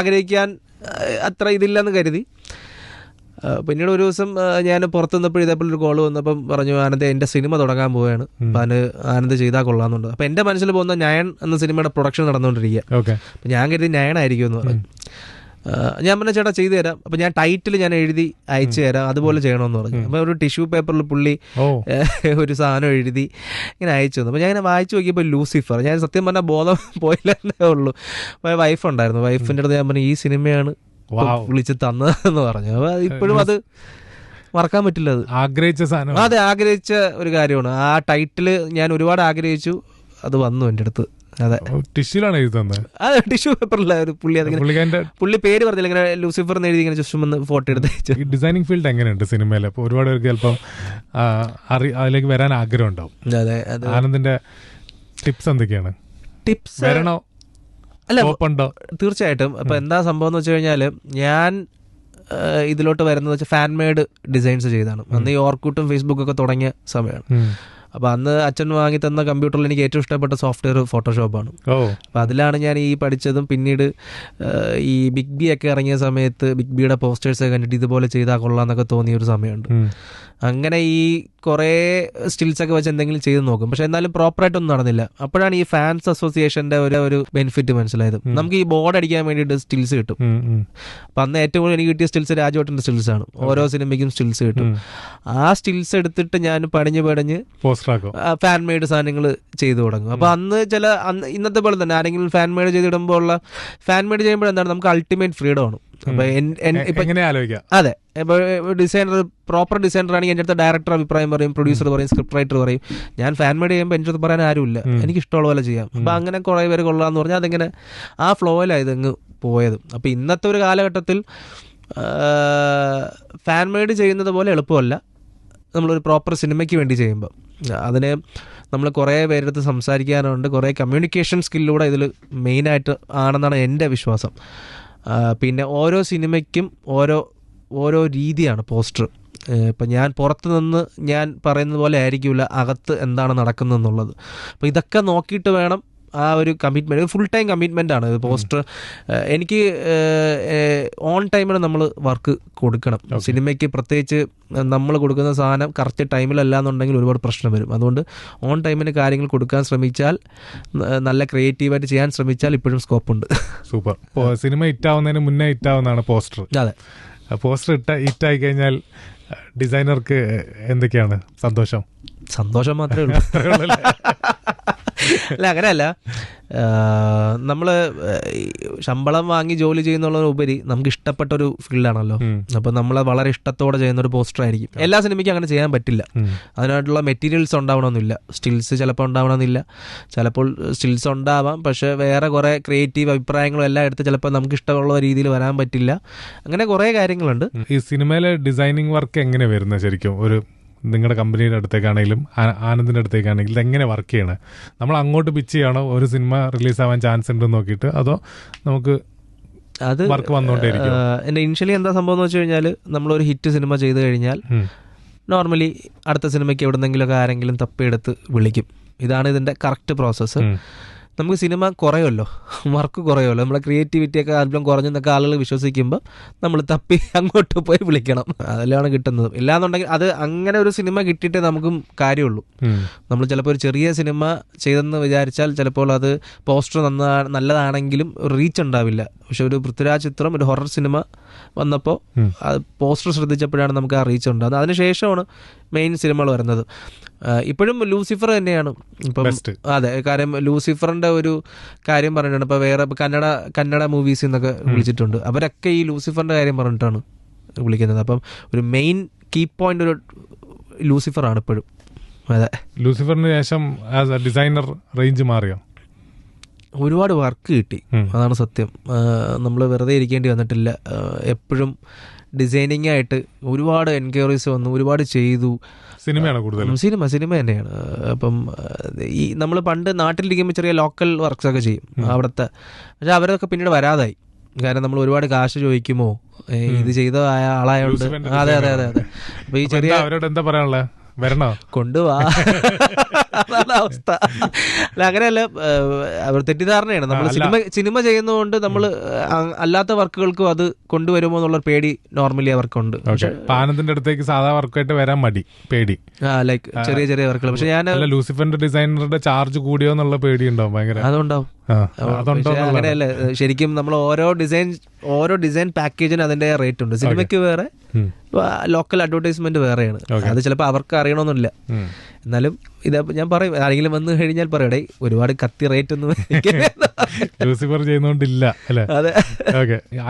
ആഗ്രഹിക്കാൻ അത്ര ഇതില്ലെന്ന് കരുതി. പിന്നീട് ഒരു ദിവസം ഞാൻ പുറത്ത് നിന്നപ്പോൾ ഇതേപോലെ ഒരു കോൾ വന്നപ്പം പറഞ്ഞു ആനന്ദ് എന്റെ സിനിമ തുടങ്ങാൻ പോവുകയാണ് അപ്പം അതിന് ആനന്ദ് ചെയ്താൽ കൊള്ളാമെന്നുണ്ട്. അപ്പം എന്റെ മനസ്സിൽ പോകുന്ന നയൻ എന്ന സിനിമയുടെ പ്രൊഡക്ഷൻ നടന്നുകൊണ്ടിരിക്കുക. ഓക്കെ അപ്പം ഞാൻ കരുതി നയനായിരിക്കും എന്ന് പറഞ്ഞു ഞാൻ പറഞ്ഞ ചേട്ടാ ചെയ്തു തരാം. അപ്പൊ ഞാൻ ടൈറ്റിൽ ഞാൻ എഴുതി അയച്ചു തരാം. അതുപോലെ ചെയ്യണമെന്ന് പറഞ്ഞു. അപ്പൊ ഒരു ടിഷ്യൂ പേപ്പറിൽ പുള്ളി ഒരു സാധനം എഴുതി ഇങ്ങനെ അയച്ചു തന്നു. അപ്പൊ ഞാൻ ഇങ്ങനെ വായിച്ചു നോക്കിയപ്പോൾ ലൂസിഫർ. ഞാൻ സത്യം പറഞ്ഞാൽ ബോധം പോയില്ലെന്നേ ഉള്ളൂ. വൈഫ് ഉണ്ടായിരുന്നു. വൈഫിന്റെ അടുത്ത് ഞാൻ പറഞ്ഞു ഈ സിനിമയാണ്. വിളിച്ച് തന്നതെന്ന് പറഞ്ഞു. അപ്പൊ ഇപ്പോഴും അത് മറക്കാൻ പറ്റില്ല അത്. ആഗ്രഹിച്ച സാധനം അതെ ആഗ്രഹിച്ച ഒരു കാര്യമാണ്. ആ ടൈറ്റിൽ ഞാൻ ഒരുപാട് ആഗ്രഹിച്ചു. അത് വന്നു എന്റെ അടുത്ത്. അതെ. ടിഷ്യൂലാണ് എഴുതി തന്നത് അത് ടിഷ്യൂ പേപ്പറില്ല ഒരു പുള്ളി അതിങ്ങനെ പുള്ളി പേര് പറഞ്ഞില്ല ഇങ്ങനെ ലൂസിഫർ എഴുതി ഇങ്ങനെ ജസ്റ്റ് ഒന്ന് ഫോട്ടോ എടുത്ത് ഈ ഡിസൈനിങ് ഫീൽഡ് എങ്ങനെയുണ്ട് സിനിമയിൽ? അപ്പോൾ ഒരുപാട് പേർക്ക് ചിലപ്പം അറി അതിലേക്ക് വരാൻ ആഗ്രഹം ഉണ്ടാവും. അതെ ആനന്ദിന്റെ ടിപ്സ് എന്തൊക്കെയാണ്? ടിപ്സ് വരണോ? അല്ല തീർച്ചയായിട്ടും. അപ്പൊ എന്താ സംഭവം എന്ന് വെച്ച് കഴിഞ്ഞാൽ ഞാൻ ഇതിലോട്ട് വരുന്നത് വെച്ചാൽ ഫാൻ മെയ്ഡ് ഡിസൈൻസ് ചെയ്താണ് അന്ന് ഈ ഓർക്കൂട്ടും ഫേസ്ബുക്കൊക്കെ തുടങ്ങിയ സമയമാണ്. അപ്പോൾ അന്ന് അച്ഛൻ വാങ്ങി തന്ന കമ്പ്യൂട്ടറിൽ എനിക്ക് ഏറ്റവും ഇഷ്ടപ്പെട്ട സോഫ്റ്റ്വെയർ ഫോട്ടോഷോപ്പാണ്. അപ്പൊ അപ്പോൾ അതിലാണ് ഞാൻ ഈ പഠിച്ചതും പിന്നീട് ഈ ബിഗ് ബി ഒക്കെ ഇറങ്ങിയ സമയത്ത് ബിഗ് ബിയുടെ പോസ്റ്റേഴ്സ് കണ്ടിട്ട് ഇതുപോലെ ചെയ്താൽ കൊള്ളാന്നൊക്കെ തോന്നിയ ഒരു സമയമുണ്ട് അങ്ങനെ ഈ കുറേ സ്റ്റിൽസ് ഒക്കെ വെച്ച് എന്തെങ്കിലും ചെയ്ത് നോക്കും. പക്ഷെ എന്നാലും പ്രോപ്പറായിട്ടൊന്നും നടന്നില്ല. അപ്പോഴാണ് ഈ ഫാൻസ് അസോസിയേഷന്റെ ഒരു ഒരു ബെനിഫിറ്റ് മനസ്സിലായത്. നമുക്ക് ഈ ബോർഡ് അടിക്കാൻ വേണ്ടിയിട്ട് സ്റ്റിൽസ് കിട്ടും. അപ്പം അന്ന് ഏറ്റവും കൂടുതൽ എനിക്ക് കിട്ടിയ സ്റ്റിൽസ് രാജോട്ടന്റെ സ്റ്റിൽസ് ആണ്. ഓരോ സിനിമയ്ക്കും സ്റ്റിൽസ് കിട്ടും. ആ സ്റ്റിൽസ് എടുത്തിട്ട് ഞാൻ പണിഞ്ഞ് പണിഞ്ഞ് പോസ്റ്ററാക്കോ ഫാൻ മെയ്ഡ് സാധനങ്ങൾ ചെയ്തു തുടങ്ങും. അപ്പോൾ അന്ന് ചില അന്ന് ഇന്നത്തെ പോലെ തന്നെ ആരെങ്കിലും ഫാൻ മെയ്ഡ് ചെയ്തിടുമ്പോൾ ഉള്ള ഫാൻ മെയ്ഡ് ചെയ്യുമ്പോൾ എന്താണ്? നമുക്ക് അൾട്ടിമേറ്റ് ഫ്രീഡം ആണ്. അപ്പൊ അതെ. ഇപ്പൊ ഡിസൈനർ പ്രോപ്പർ ഡിസൈനർ ആണെങ്കിൽ എന്റെ അടുത്ത് ഡയറക്ടർ അഭിപ്രായം പറയും പ്രൊഡ്യൂസർ പറയും സ്ക്രിപ്റ്റ് റൈറ്റർ പറയും. ഞാൻ ഫാൻ മെയ്ഡ് ചെയ്യുമ്പോൾ എന്റെ അടുത്ത് പറയാൻ ആരുമില്ല. എനിക്ക് ഇഷ്ടമുള്ള പോലെ ചെയ്യാം. അപ്പൊ അങ്ങനെ കുറെ പേര് കൊള്ളാന്ന് പറഞ്ഞാൽ അതിങ്ങനെ ആ ഫ്ലോയിലാണ് ഇതങ്ങ് പോയത്. അപ്പൊ ഇന്നത്തെ ഒരു കാലഘട്ടത്തിൽ ഫാൻ മെയ്ഡ് ചെയ്യുന്നത് പോലെ എളുപ്പമല്ല. നമ്മളൊരു പ്രോപ്പർ സിനിമയ്ക്ക് വേണ്ടി ചെയ്യുമ്പോൾ അതിന് നമ്മൾ കുറേ പേരെടുത്ത് സംസാരിക്കാനുണ്ട്. കുറേ കമ്മ്യൂണിക്കേഷൻ സ്കില്ലൂടെ ഇതിൽ മെയിനായിട്ട് ആണെന്നാണ് എന്റെ വിശ്വാസം. പിന്നെ ഓരോ സിനിമയ്ക്കും ഓരോ ഓരോ രീതിയാണ് പോസ്റ്റർ. ഇപ്പം ഞാൻ പുറത്ത് നിന്ന് ഞാൻ പറയുന്നത് പോലെ ആയിരിക്കില്ല അകത്ത് എന്താണ് നടക്കുന്നതെന്നുള്ളത്. അപ്പോൾ ഇതൊക്കെ നോക്കിയിട്ട് വേണം ആ ഒരു കമ്മിറ്റ്മെന്റ് ഫുൾ ടൈം കമ്മിറ്റ്മെന്റ് ആണ്. പോസ്റ്റർ എനിക്ക് ഓൺ ടൈമിൽ നമ്മൾ വർക്ക് കൊടുക്കണം. സിനിമയ്ക്ക് പ്രത്യേകിച്ച് നമ്മൾ കൊടുക്കുന്ന സാധനം കറക്റ്റ് ടൈമിലല്ല എന്നുണ്ടെങ്കിൽ ഒരുപാട് പ്രശ്നം വരും. അതുകൊണ്ട് ഓൺ ടൈമിന് കാര്യങ്ങൾ കൊടുക്കാൻ ശ്രമിച്ചാൽ നല്ല ക്രിയേറ്റീവായിട്ട് ചെയ്യാൻ ശ്രമിച്ചാൽ ഇപ്പോഴും സ്കോപ്പ് ഉണ്ട്. സൂപ്പർ. സിനിമ ഇറ്റാവുന്നതിന് മുന്നേ ഇറ്റാവുന്നതാണ് പോസ്റ്റർ അതെ. പോസ്റ്റർ ഇട്ട ഹിറ്റായി കഴിഞ്ഞാൽ ഡിസൈനർക്ക് എന്തൊക്കെയാണ് സന്തോഷം? സന്തോഷം മാത്രമേ ഉള്ളൂ. അല്ല അങ്ങനെയല്ല. നമ്മൾ ശമ്പളം വാങ്ങി ജോലി ചെയ്യുന്നുള്ളതിനുപരി നമുക്ക് ഇഷ്ടപ്പെട്ട ഒരു ഫീൽഡാണല്ലോ അപ്പൊ നമ്മൾ വളരെ ഇഷ്ടത്തോടെ ചെയ്യുന്ന ഒരു പോസ്റ്റർ ആയിരിക്കും എല്ലാ സിനിമയ്ക്കും അങ്ങനെ ചെയ്യാൻ പറ്റില്ല. അതിനായിട്ടുള്ള മെറ്റീരിയൽസ് ഉണ്ടാവണമെന്നില്ല. സ്റ്റിൽസ് ചിലപ്പോൾ ഉണ്ടാവണമെന്നില്ല. ചിലപ്പോൾ സ്റ്റിൽസ് ഉണ്ടാവാം. പക്ഷേ വേറെ കുറേ ക്രിയേറ്റീവ് അഭിപ്രായങ്ങളും എല്ലാം എടുത്ത് ചിലപ്പോൾ നമുക്ക് ഇഷ്ടമുള്ള രീതിയിൽ വരാൻ പറ്റില്ല. അങ്ങനെ കുറേ കാര്യങ്ങളുണ്ട്. ഈ സിനിമയിലെ ഡിസൈനിങ് വർക്ക് എങ്ങനെ വരുന്നത് ശരിക്കും? ഒരു നിങ്ങളുടെ കമ്പനിയുടെ അടുത്തേക്കാണെങ്കിലും ആനന്ദിന്റെ ആനന്ദിന്റെ അടുത്തേക്കാണെങ്കിലും എങ്ങനെ വർക്ക് ചെയ്യണം? നമ്മൾ അങ്ങോട്ട് പിച്ച് ചെയ്യണോ? ഒരു സിനിമ റിലീസ് ആവാൻ ചാൻസ് ഉണ്ടെന്ന് നോക്കിയിട്ട് അതോ നമുക്ക് അത് വർക്ക് വന്നുകൊണ്ടേയിരിക്കും എന്റെ ഇനിഷ്യലി എന്താ സംഭവം എന്ന് വെച്ച് കഴിഞ്ഞാൽ നമ്മളൊരു ഹിറ്റ് സിനിമ ചെയ്ത് കഴിഞ്ഞാൽ നോർമലി അടുത്ത സിനിമയ്ക്ക് എവിടെന്നെങ്കിലുമൊക്കെ ആരെങ്കിലും തപ്പിയെടുത്ത് വിളിക്കും. ഇതാണ് ഇതിന്റെ കറക്റ്റ് പ്രോസസ്സ്. നമുക്ക് സിനിമ കുറയുമല്ലോ. വർക്ക് കുറയുമല്ലോ. നമ്മളെ ക്രിയേറ്റിവിറ്റിയൊക്കെ അല്പം കുറഞ്ഞെന്നൊക്കെ ആളുകൾ വിശ്വസിക്കുമ്പോൾ നമ്മൾ തപ്പി അങ്ങോട്ട് പോയി വിളിക്കണം. അതെല്ലാം കിട്ടുന്നത്. ഇല്ലാന്നുണ്ടെങ്കിൽ അത് അങ്ങനെ ഒരു സിനിമ കിട്ടിയിട്ടേ നമുക്കും കാര്യമുള്ളൂ. നമ്മൾ ചിലപ്പോൾ ഒരു ചെറിയ സിനിമ ചെയ്തെന്ന് വിചാരിച്ചാൽ ചിലപ്പോൾ അത് പോസ്റ്റർ നന്നാ നല്ലതാണെങ്കിലും റീച്ച് ഉണ്ടാവില്ല. പക്ഷെ ഒരു പൃഥ്വിരാജ് ചിത്രം ഒരു ഹൊറർ സിനിമ വന്നപ്പോൾ. അത് പോസ്റ്റർ ശ്രദ്ധിച്ചപ്പോഴാണ് നമുക്ക് ആ റീച്ച് ഉണ്ടാകുന്നത്. അതിനുശേഷമാണ് മെയിൻ സിനിമകൾ വരുന്നത്. ഇപ്പോഴും ലൂസിഫർ തന്നെയാണ്. ഇപ്പം അതെ കാര്യം ലൂസിഫറിന്റെ ഒരു കാര്യം പറഞ്ഞിട്ടാണ്. ഇപ്പൊ വേറെ കന്നഡ കന്നഡ മൂവീസിൽ നിന്നൊക്കെ വിളിച്ചിട്ടുണ്ട്. അവരൊക്കെ ഈ ലൂസിഫറിന്റെ കാര്യം പറഞ്ഞിട്ടാണ് വിളിക്കുന്നത്. അപ്പം ഒരു മെയിൻ കീ പോയിന്റ് ഒരു ലൂസിഫർ ആണ് ഇപ്പോഴും. അതെ. ലൂസിഫറിന് ശേഷം ആസ് എ ഡിസൈനർ റേഞ്ച് മാറിയോ? ഒരുപാട് വർക്ക് കിട്ടി. അതാണ് സത്യം. നമ്മൾ വെറുതെ ഇരിക്കേണ്ടി വന്നിട്ടില്ല. എപ്പോഴും ഡിസൈനിങ് ആയിട്ട് ഒരുപാട് എൻക്വയറീസ് വന്നു ഒരുപാട് ചെയ്തു. സിനിമയാണ് കൂടുതൽ സിനിമ സിനിമ തന്നെയാണ്. അപ്പം ഈ നമ്മൾ പണ്ട് നാട്ടിലിരിക്കുമ്പോൾ ചെറിയ ലോക്കൽ വർക്ക്സ് ഒക്കെ ചെയ്യും അവിടുത്തെ. പക്ഷെ അവരൊക്കെ പിന്നീട് വരാതായി. കാരണം നമ്മൾ ഒരുപാട് കാശ് ചോദിക്കുമോ? ഇത് ചെയ്ത ആളായോണ്ട്. അതെ അതെ അതെ അതെ. അപ്പൊ ഈ ചെറിയ അവരോട് എന്താ പറയാനുള്ളത് വരണോ? കൊണ്ടുവാ. അതാണ് അവസ്ഥ. അല്ല അങ്ങനെയല്ല തെറ്റിദ്ധാരണയാണ്. നമ്മൾ സിനിമ സിനിമ ചെയ്യുന്നതുകൊണ്ട് നമ്മൾ അല്ലാത്ത വർക്കുകൾക്കും അത് കൊണ്ടുവരുമോ എന്നുള്ള പേടി നോർമലി അവർക്കുണ്ട്. പാനത്തിന്റെ അടുത്തേക്ക് സാധാ വർക്കായിട്ട് വരാൻ മടി പേടി. ആ ലൈക്ക് ചെറിയ ചെറിയ വർക്കുകൾ. പക്ഷെ ഞാൻ ലൂസിഫറിന്റെ ഡിസൈനറുടെ ചാർജ് കൂടിയോ എന്നുള്ള പേടി ഉണ്ടാവും ഭയങ്കര. അതുണ്ടാവും. അങ്ങനെയല്ല ശരിക്കും നമ്മൾ ഓരോ ഡിസൈൻ ഓരോ ഡിസൈൻ പാക്കേജിന് അതിന്റെ റേറ്റ് ഉണ്ട്. സിനിമയ്ക്ക് വേറെ ലോക്കൽ അഡ്വർടൈസ്മെന്റ് വേറെയാണ്. അത് ചിലപ്പോൾ അവർക്ക് അറിയണമെന്നില്ല എന്നാലും ഇത് ഞാൻ പറയും ആരെങ്കിലും വന്നു കഴിഞ്ഞാൽ പറയടേ ഒരുപാട് കത്തി റേറ്റ് ഒന്നും എനിക്ക് വേണ്ട." ലൂസിഫർ ചെയ്യുന്നോണ്ടില്ല അല്ലെ? അതെ.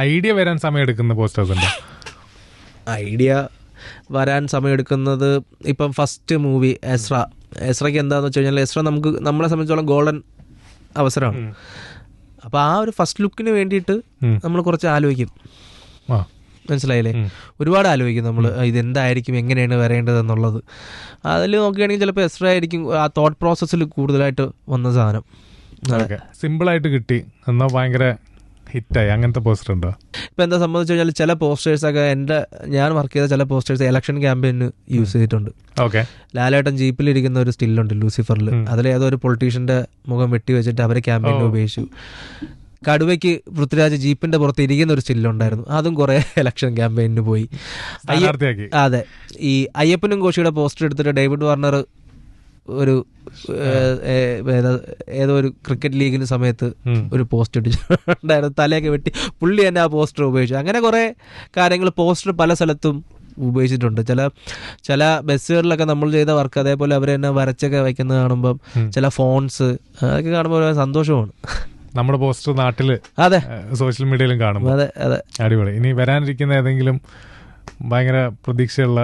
ഐഡിയ വരാൻ സമയം എടുക്കുന്ന പോസ്റ്റേഴ്സ് ഉണ്ടോ? ഐഡിയ വരാൻ സമയമെടുക്കുന്നത് ഇപ്പം ഫസ്റ്റ് മൂവി എസ്ര എസ്രയ്ക്ക് എന്താന്ന് വെച്ച് കഴിഞ്ഞാൽ എസ്ര നമുക്ക് നമ്മളെ സംബന്ധിച്ചോളം ഗോൾഡൻ അവസരമാണ്. അപ്പോൾ ആ ഒരു ഫസ്റ്റ് ലുക്കിന് വേണ്ടിയിട്ട് നമ്മൾ കുറച്ച് ആലോചിക്കും. മനസ്സിലായില്ലേ? ഒരുപാട് ആലോചിക്കും നമ്മൾ ഇതെന്തായിരിക്കും എങ്ങനെയാണ് വരേണ്ടത് എന്നുള്ളത് അതിൽ നോക്കുകയാണെങ്കിൽ ചിലപ്പോൾ എക്സ്ട്രാ ആയിരിക്കും ആ തോട്ട് പ്രോസസ്സിൽ കൂടുതലായിട്ട് വന്ന സാധനം. സിമ്പിളായിട്ട് സിമ്പിൾ ആയിട്ട് കിട്ടി. എന്നാൽ ഭയങ്കര ഹിറ്റായി. അങ്ങനത്തെ പോസ്റ്റർ ഉണ്ടോ? ഇപ്പം എന്താ സംബന്ധിച്ച് കഴിഞ്ഞാൽ ചില പോസ്റ്റേഴ്സൊക്കെ എന്റെ ഞാൻ വർക്ക് ചെയ്ത ചില പോസ്റ്റേഴ്സ് ഇലക്ഷൻ ക്യാമ്പയിന് യൂസ് ചെയ്തിട്ടുണ്ട്. ഓക്കെ ലാലേട്ടൻ ജീപ്പിലിരിക്കുന്ന ഒരു സ്റ്റില്ലുണ്ട് ലൂസിഫറിൽ അതിൽ ഏതോ ഒരു പൊളിറ്റീഷ്യന്റെ മുഖം വെട്ടി വെച്ചിട്ട് അവരെ ക്യാമ്പയിനിൽ ഉപയോഗിച്ചു. കടുവയ്ക്ക് പൃഥ്വിരാജ് ജീപ്പിന്റെ പുറത്ത് ഇരിക്കുന്ന ഒരു സ്റ്റില്ലുണ്ടായിരുന്നു. അതും കുറെ ഇലക്ഷൻ ക്യാമ്പയിനിന് പോയി. അതെ. ഈ അയ്യപ്പനും കോശിയുടെ പോസ്റ്റർ എടുത്തിട്ട് ഡേവിഡ് വാർണർ ഒരു ഏതോ ഒരു ക്രിക്കറ്റ് ലീഗിന് സമയത്ത് ഒരു പോസ്റ്റ് ഇട്ടിട്ടുണ്ടായിരുന്നു തലയൊക്കെ വെട്ടി. പുള്ളി തന്നെ ആ പോസ്റ്റർ ഉപയോഗിച്ചു. അങ്ങനെ കുറേ കാര്യങ്ങൾ പോസ്റ്റർ പല സ്ഥലത്തും ഉപയോഗിച്ചിട്ടുണ്ട്. ചില ചില ബസ്സുകളിലൊക്കെ നമ്മൾ ചെയ്ത വർക്ക് അതേപോലെ അവർ തന്നെ വരച്ചൊക്കെ വയ്ക്കുന്നത് കാണുമ്പം ചില ഫോൺസ് അതൊക്കെ കാണുമ്പോൾ സന്തോഷമാണ്. നമ്മുടെ പോസ്റ്റർ നാട്ടിൽ അതെ. സോഷ്യൽ മീഡിയയിലും കാണും അതെ അതെ. അടിപൊളി. ഇനി വരാനിരിക്കുന്ന ഏതെങ്കിലും ഭയങ്കര പ്രതീക്ഷയുള്ള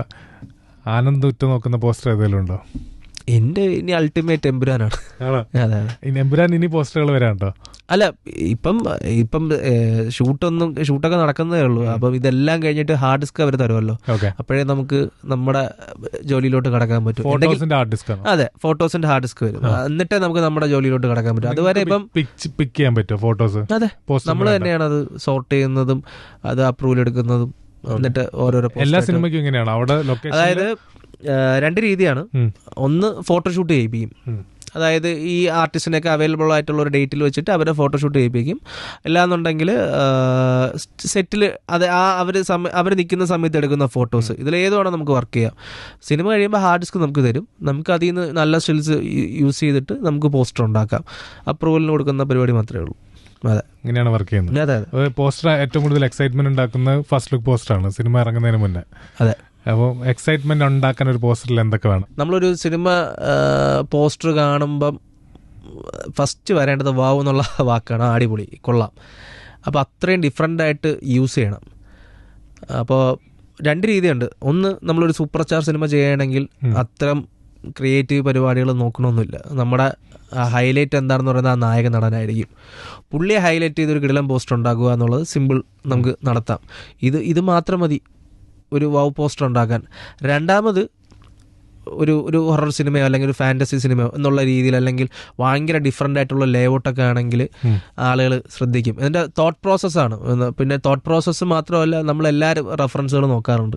ആനന്ദ് ഉറ്റു നോക്കുന്ന പോസ്റ്റർ ഏതെങ്കിലും ഉണ്ടോ? എന്റെ ഇനി അൾട്ടിമേറ്റ് എമ്പുരാനാണ്. അതെ ഇനി എമ്പുരാൻ ഇനി പോസ്റ്ററുകൾ വരാനുണ്ടോ? അല്ല ഇപ്പം ഇപ്പം ഷൂട്ടൊന്നും ഷൂട്ടൊക്കെ നടക്കുന്നതേ ഉള്ളൂ. അപ്പം ഇതെല്ലാം കഴിഞ്ഞിട്ട് ഹാർഡ് ഡിസ്ക് അവർ തരുമല്ലോ. അപ്പോഴേ നമുക്ക് നമ്മുടെ ജോലിയിലോട്ട് കടക്കാൻ പറ്റും. അതെ ഫോട്ടോസിന്റെ ഹാർഡ് ഡിസ്ക് വരും. എന്നിട്ടേ നമുക്ക് നമ്മുടെ ജോലിയിലോട്ട് കടക്കാൻ പറ്റും. അതുവരെ ഇപ്പം പിക്ക് ചെയ്യാൻ പറ്റും ഫോട്ടോസ് അതെ നമ്മൾ തന്നെയാണ് അത് സോർട്ട് ചെയ്യുന്നതും അത് അപ്രൂവൽ എടുക്കുന്നതും എന്നിട്ട് ഓരോരോ എല്ലാ സിനിമയ്ക്കും ഇങ്ങനെയാണ്? അവിടെ അതായത് രണ്ട് രീതിയാണ്. ഒന്ന് ഫോട്ടോഷൂട്ട് ചെയ്യിപ്പിക്കും. അതായത് ഈ ആർട്ടിസ്റ്റിനൊക്കെ അവൈലബിൾ ആയിട്ടുള്ള ഒരു ഡേറ്റിൽ വെച്ചിട്ട് അവരെ ഫോട്ടോഷൂട്ട് ചെയ്യിപ്പിക്കും. അല്ലാന്നുണ്ടെങ്കിൽ സെറ്റിൽ അത് ആ അവർ സമയ അവർ നിൽക്കുന്ന സമയത്ത് എടുക്കുന്ന ഫോട്ടോസ് ഇതിൽ ഏതുവാണോ നമുക്ക് വർക്ക് ചെയ്യാം. സിനിമ കഴിയുമ്പോൾ ഹാർഡ് ഡിസ്ക് നമുക്ക് തരും. നമുക്ക് അതിൽ നിന്ന് നല്ല സ്റ്റിൽസ് യൂസ് ചെയ്തിട്ട് നമുക്ക് പോസ്റ്റർ ഉണ്ടാക്കാം. അപ്രൂവലിന് കൊടുക്കുന്ന പരിപാടി മാത്രമേ ഉള്ളൂ. അതെ. ഇങ്ങനെയാണ് വർക്ക് ചെയ്യുന്നത്. പോസ്റ്റർ ഏറ്റവും കൂടുതൽ എക്സൈറ്റ്മെന്റ് ഉണ്ടാക്കുന്ന ഫസ്റ്റ് ലുക്ക് പോസ്റ്റർ ആണ്. സിനിമ ഇറങ്ങുന്നതിന് മുന്നേ. അതെ. അപ്പോൾ എക്സൈറ്റ്മെന്റ് ഉണ്ടാക്കാൻ ഒരു പോസ്റ്ററിൽ എന്തൊക്കെ വേണം? നമ്മളൊരു സിനിമ പോസ്റ്റർ കാണുമ്പം ഫസ്റ്റ് വരേണ്ടത് വാവ് എന്നുള്ള വാക്കാണ്. അടിപൊളി. കൊള്ളാം. അപ്പോൾ അത്രയും ഡിഫറെന്റ് ആയിട്ട് യൂസ് ചെയ്യണം. അപ്പോൾ രണ്ട് രീതിയുണ്ട്. ഒന്ന് നമ്മളൊരു സൂപ്പർ സ്റ്റാർ സിനിമ ചെയ്യണമെങ്കിൽ അത്തരം ക്രിയേറ്റീവ് പരിപാടികൾ നോക്കണമെന്നില്ല നമ്മുടെ ഹൈലൈറ്റ് എന്താണെന്ന് പറയുന്നത് ആ നായക നടനായിരിക്കും. പുള്ളിയെ ഹൈലൈറ്റ് ചെയ്തൊരു കിടിലം പോസ്റ്റർ ഉണ്ടാക്കുക എന്നുള്ളത് സിമ്പിൾ നമുക്ക് നടത്താം. ഇത് ഇത് മാത്രം മതി. ഒരു വൗ പോസ്റ്റർ ഉണ്ടാക്കാൻ. രണ്ടാമത് ഒരു ഒരു ഹൊറർ സിനിമയോ അല്ലെങ്കിൽ ഒരു ഫാന്റസി സിനിമയോ എന്നുള്ള രീതിയിൽ അല്ലെങ്കിൽ ഭയങ്കര ഡിഫറെന്റ് ആയിട്ടുള്ള ലേഔട്ടൊക്കെ ആണെങ്കിൽ ആളുകൾ ശ്രദ്ധിക്കും. ഇതിന്റെ തോട്ട് പ്രോസസ്സാണ് പിന്നെ തോട്ട് പ്രോസസ്സ് മാത്രമല്ല നമ്മളെല്ലാവരും റെഫറൻസുകൾ നോക്കാറുണ്ട്.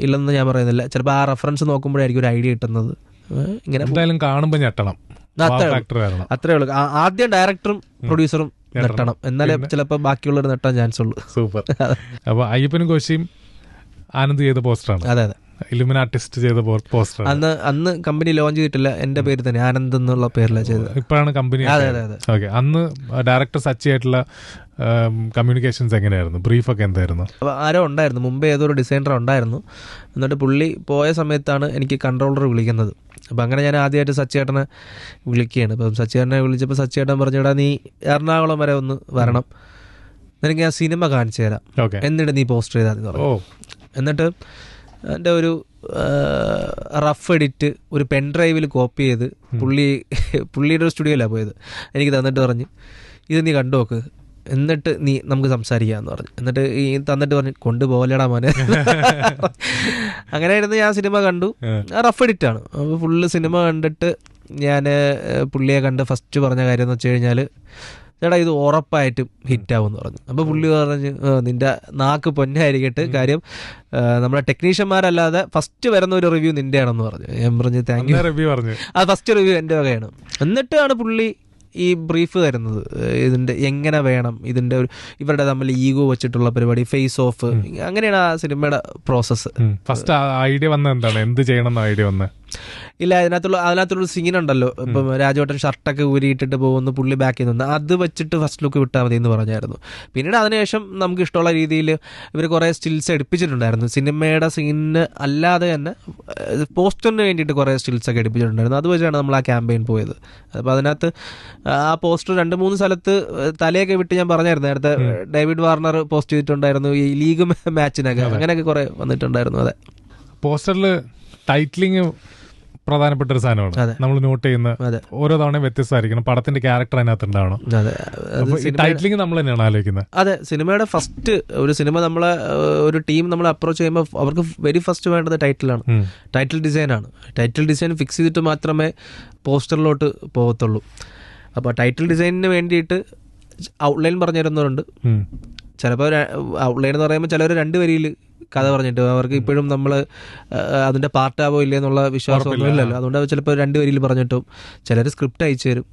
ഇല്ലെന്ന് ഞാൻ പറയുന്നില്ല. ചിലപ്പോൾ ആ റെഫറൻസ് നോക്കുമ്പോഴായിരിക്കും ഒരു ഐഡിയ കിട്ടുന്നത്. ഇങ്ങനെ എന്തായാലും കാണുമ്പോൾ ഞെട്ടണം. അത്രേ ഉള്ളൂ. ആദ്യം ഡയറക്ടറും പ്രൊഡ്യൂസറും നെട്ടണം എന്നാലേ ചിലപ്പോൾ ബാക്കിയുള്ളവർ നെട്ടാൻ ചാൻസ് ഉള്ളൂ. സൂപ്പർ. അപ്പോൾ അയ്യപ്പനും കോശിയും ആനന്ദ് ചെയ്ത പോസ്റ്ററാണ്. അതെ അതെ. ഇലുമിന ആർട്ടിസ്റ്റ് ചെയ്ത പോസ്റ്റർ അന്ന് അന്ന് കമ്പനി ലോഞ്ച് ചെയ്തിട്ടില്ല. എന്റെ പേര് തന്നെ ആനന്ദ് എന്നുള്ള പേരിലാണ് ചെയ്തത്. ഇപ്പോഴാണ് കമ്പനി ഓക്കെ അന്ന് ഡയറക്ടർ സച്ചി ആയിട്ടുള്ള കമ്മ്യൂണിക്കേഷൻസ് എങ്ങനെയായിരുന്നു? ബ്രീഫൊക്കെ എന്തായിരുന്നു? ആരോ ഉണ്ടായിരുന്നു. മുമ്പേ ഏതോ ഒരു ഡിസൈനർ ഉണ്ടായിരുന്നു. എന്നിട്ട് പുള്ളി പോയ സമയത്താണ് എനിക്ക് കൺട്രോളർ വിളിക്കുന്നത്. അപ്പം അങ്ങനെ ഞാൻ ആദ്യമായിട്ട് സച്ചേട്ടനെ വിളിക്കുകയാണ്. അപ്പം സച്ചേട്ടനെ വിളിച്ചപ്പോൾ സച്ചേട്ടൻ പറഞ്ഞിടാ നീ എറണാകുളം വരെ ഒന്ന് വരണം. നിനക്ക് ഞാൻ സിനിമ കാണിച്ചു തരാം. എന്നിട്ട് നീ പോസ്റ്റർ ചെയ്താൽ ഓ. എന്നിട്ട് എന്റെ ഒരു റഫ് എഡിറ്റ് ഒരു പെൻ ഡ്രൈവിൽ കോപ്പി ചെയ്ത് പുള്ളി പുള്ളിയുടെ ഒരു സ്റ്റുഡിയോയിലാണ് പോയത്. എനിക്ക് തന്നിട്ട് പറഞ്ഞ് ഇത് നീ കണ്ടു നോക്ക്. എന്നിട്ട് നീ നമുക്ക് സംസാരിക്കാമെന്ന് പറഞ്ഞു. എന്നിട്ട് ഈ തന്നിട്ട് പറഞ്ഞു കൊണ്ടുപോകലടാ മോനെ. അങ്ങനെ അങ്ങനെയായിരുന്നു ഞാൻ സിനിമ കണ്ടു. റഫ് എഡിറ്റ് ആണ്. അപ്പോൾ ഫുള്ള് സിനിമ കണ്ടിട്ട് ഞാൻ പുള്ളിയെ കണ്ട് ഫസ്റ്റ് പറഞ്ഞ കാര്യം എന്ന് വെച്ച് കഴിഞ്ഞാൽ ചേട്ടാ ഇത് ഉറപ്പായിട്ടും ഹിറ്റാവും എന്ന് പറഞ്ഞു അപ്പോൾ പുള്ളി പറഞ്ഞു നിന്റെ നിന്റെ നാക്ക് പൊന്നായിരിക്കട്ടെ കാര്യം നമ്മുടെ ടെക്നീഷ്യന്മാരല്ലാതെ ഫസ്റ്റ് വരുന്ന ഒരു റിവ്യൂ നിന്റെയാണെന്ന് പറഞ്ഞു. ഞാൻ പറഞ്ഞു താങ്ക് യു റിവ്യൂ പറഞ്ഞു. ആ ഫസ്റ്റ് റിവ്യൂ എന്റെ വകയാണ്. എന്നിട്ടാണ് പുള്ളി ഈ ബ്രീഫ് തരുന്നത്. ഇതിന്റെ എങ്ങനെ വേണം? ഇതിന്റെ ഒരു ഇവരുടെ തമ്മിൽ ഈഗോ വെച്ചിട്ടുള്ള പരിപാടി ഫേസ് ഓഫ് അങ്ങനെയാണ് ആ സിനിമയുടെ പ്രോസസ്സ് ഫസ്റ്റ് ഐഡിയ വന്ന എന്താണ്? എന്ത് ചെയ്യണം എന്ന ഐഡിയ വന്ന്? ഇല്ല അതിനകത്തുള്ള അതിനകത്തുള്ള സീനുണ്ടല്ലോ ഇപ്പം രാജവട്ടൻ ഷർട്ടൊക്കെ ഊരിയിട്ടിട്ട് പോകുന്നു പുള്ളി ബാക്കിൽ നിന്ന്. അത് വെച്ചിട്ട് ഫസ്റ്റ് ലുക്ക് വിട്ടാൽ മതി എന്ന് പറഞ്ഞായിരുന്നു. പിന്നീട് അതിനുശേഷം നമുക്ക് ഇഷ്ടമുള്ള രീതിയിൽ ഇവർ കുറേ സ്റ്റിൽസ് എടുപ്പിച്ചിട്ടുണ്ടായിരുന്നു. സിനിമയുടെ സീനിന് അല്ലാതെ തന്നെ പോസ്റ്ററിന് വേണ്ടിയിട്ട് കുറേ സ്റ്റിൽസ് ഒക്കെ എടുപ്പിച്ചിട്ടുണ്ടായിരുന്നു. അത് വെച്ചാണ് നമ്മൾ ആ ക്യാമ്പയിൻ പോയത്. അപ്പോൾ അതിനകത്ത് ആ പോസ്റ്റർ രണ്ട് മൂന്ന് സ്ഥലത്ത് തലയൊക്കെ വിട്ട് ഞാൻ പറഞ്ഞായിരുന്നു. നേരത്തെ ഡേവിഡ് വാർണർ പോസ്റ്റ് ചെയ്തിട്ടുണ്ടായിരുന്നു ഈ ലീഗ് മാച്ചിനൊക്കെ. അങ്ങനെയൊക്കെ കുറേ വന്നിട്ടുണ്ടായിരുന്നു അതെ. പോസ്റ്ററിൽ ടൈറ്റിലിങ് പ്രധാനപ്പെട്ട ഒരു സാധനമാണ്. നമ്മൾ നോട്ട് ചെയ്യുന്ന ഓരോ തവണയും വ്യത്യസ്തമായിരിക്കണം. പടത്തിന്റെ ക്യാരക്ടർ അതിനകത്ത് ഉണ്ടാവണം അതെ ടൈറ്റിലിംഗ് നമ്മൾ തന്നെയാണ് ആലോചിക്കുന്നത്. അതെ സിനിമയുടെ ഫസ്റ്റ് ഒരു സിനിമ നമ്മളെ ഒരു ടീം നമ്മൾ അപ്രോച്ച് ചെയ്യുമ്പോൾ അവർക്ക് വെരി ഫസ്റ്റ് വേണ്ടത് ടൈറ്റിലാണ് ടൈറ്റിൽ ടൈറ്റിൽ ഡിസൈനാണ് ടൈറ്റിൽ ഡിസൈൻ ഫിക്സ് ചെയ്തിട്ട് മാത്രമേ പോസ്റ്ററിലോട്ട് പോകത്തുള്ളൂ. അപ്പോൾ ടൈറ്റിൽ ഡിസൈനിന് വേണ്ടിയിട്ട് ഔട്ട്ലൈൻ പറഞ്ഞു തരുന്നവരുണ്ട് ചിലപ്പോൾ ഔട്ട്ലൈൻ എന്ന് പറയുമ്പോൾ ചിലർ രണ്ട് വരിയിൽ കഥ പറഞ്ഞിട്ട് അവർക്ക് ഇപ്പോഴും നമ്മൾ അതിന്റെ പാർട്ടാവോ ഇല്ലേ എന്നുള്ള വിശ്വാസമൊന്നും ഇല്ലല്ലോ അതുകൊണ്ട് അവർ ചിലപ്പോൾ രണ്ട് വരിയിൽ പറഞ്ഞിട്ടും ചിലർ സ്ക്രിപ്റ്റ് അയച്ചു തരും.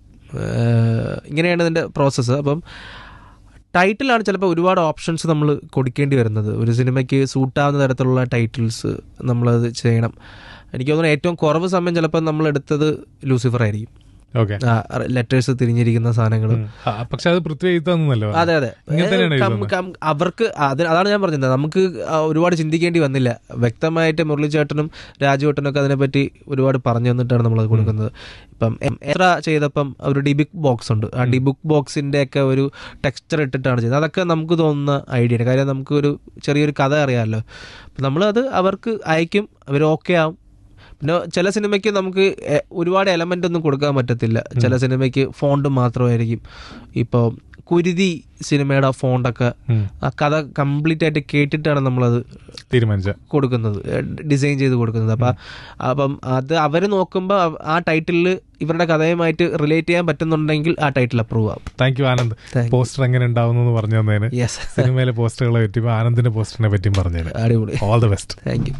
ഇങ്ങനെയാണ് ഇതിന്റെ പ്രോസസ്സ്. അപ്പം ടൈറ്റിലാണ് ചിലപ്പോൾ ഒരുപാട് ഓപ്ഷൻസ് നമ്മൾ കൊടുക്കേണ്ടി വരുന്നത്. ഒരു സിനിമയ്ക്ക് സൂട്ടാവുന്ന തരത്തിലുള്ള ടൈറ്റിൽസ് നമ്മളത് ചെയ്യണം. എനിക്ക് തോന്നുന്നു ഏറ്റവും കുറവ് സമയം ചിലപ്പോൾ നമ്മൾ എടുത്തത് ലൂസിഫർ ആയിരിക്കും ലെറ്റേഴ്സ് തിരിഞ്ഞിരിക്കുന്ന സാധനങ്ങൾ പക്ഷെ അത് പൃഥ്വിന്നല്ലോ അതെ അതെ. അവർക്ക് അത് അതാണ് ഞാൻ പറഞ്ഞത്. നമുക്ക് ഒരുപാട് ചിന്തിക്കേണ്ടി വന്നില്ല. വ്യക്തമായിട്ട് മുരളിച്ചേട്ടനും രാജുവേട്ടനും ഒക്കെ അതിനെപ്പറ്റി ഒരുപാട് പറഞ്ഞു തന്നിട്ടാണ് അത് കൊടുക്കുന്നത്. ഇപ്പം എത്ര ചെയ്തപ്പം ഒരു ഡി ബുക്ക് ബോക്സ് ഉണ്ട് ആ ഡി ബുക്ക് ബോക്സിന്റെ ഒക്കെ ഒരു ടെക്സ്ചർ ഇട്ടിട്ടാണ് ചെയ്തത്. അതൊക്കെ നമുക്ക് തോന്നുന്ന ഐഡിയ ആണ് കാര്യം നമുക്ക് ഒരു ചെറിയൊരു കഥ അറിയാമല്ലോ. അപ്പം നമ്മളത് അവർക്ക് അയക്കും. അവർ ഓക്കെ ആവും. പിന്നെ ചില സിനിമയ്ക്ക് നമുക്ക് ഒരുപാട് എലമെന്റ് ഒന്നും കൊടുക്കാൻ പറ്റത്തില്ല. ചില സിനിമയ്ക്ക് ഫോണ്ട് മാത്രമായിരിക്കും. ഇപ്പോൾ കുരുതി സിനിമയുടെ ഫോണ്ടൊക്കെ ആ കഥ കംപ്ലീറ്റ് ആയിട്ട് കേട്ടിട്ടാണ് നമ്മളത് തീരുമാനിച്ച കൊടുക്കുന്നത്. ഡിസൈൻ ചെയ്ത് കൊടുക്കുന്നത്. അപ്പം അപ്പം അത് അവർ നോക്കുമ്പോൾ ആ ടൈറ്റിലിൽ ഇവരുടെ കഥയുമായിട്ട് റിലേറ്റ് ചെയ്യാൻ പറ്റുന്നുണ്ടെങ്കിൽ ആ ടൈറ്റിൽ അപ്രൂവ് ആവും. Thank you Anand. പോസ്റ്റർ എങ്ങനെ ഉണ്ടാവുന്നു പറഞ്ഞു തന്നതിന്. സിനിമയിലെ പോസ്റ്ററുകളെ പറ്റി ആനന്ദിന്റെ പോസ്റ്ററിനെ പറ്റിയും പറഞ്ഞു അടിപൊളി. All the best thank you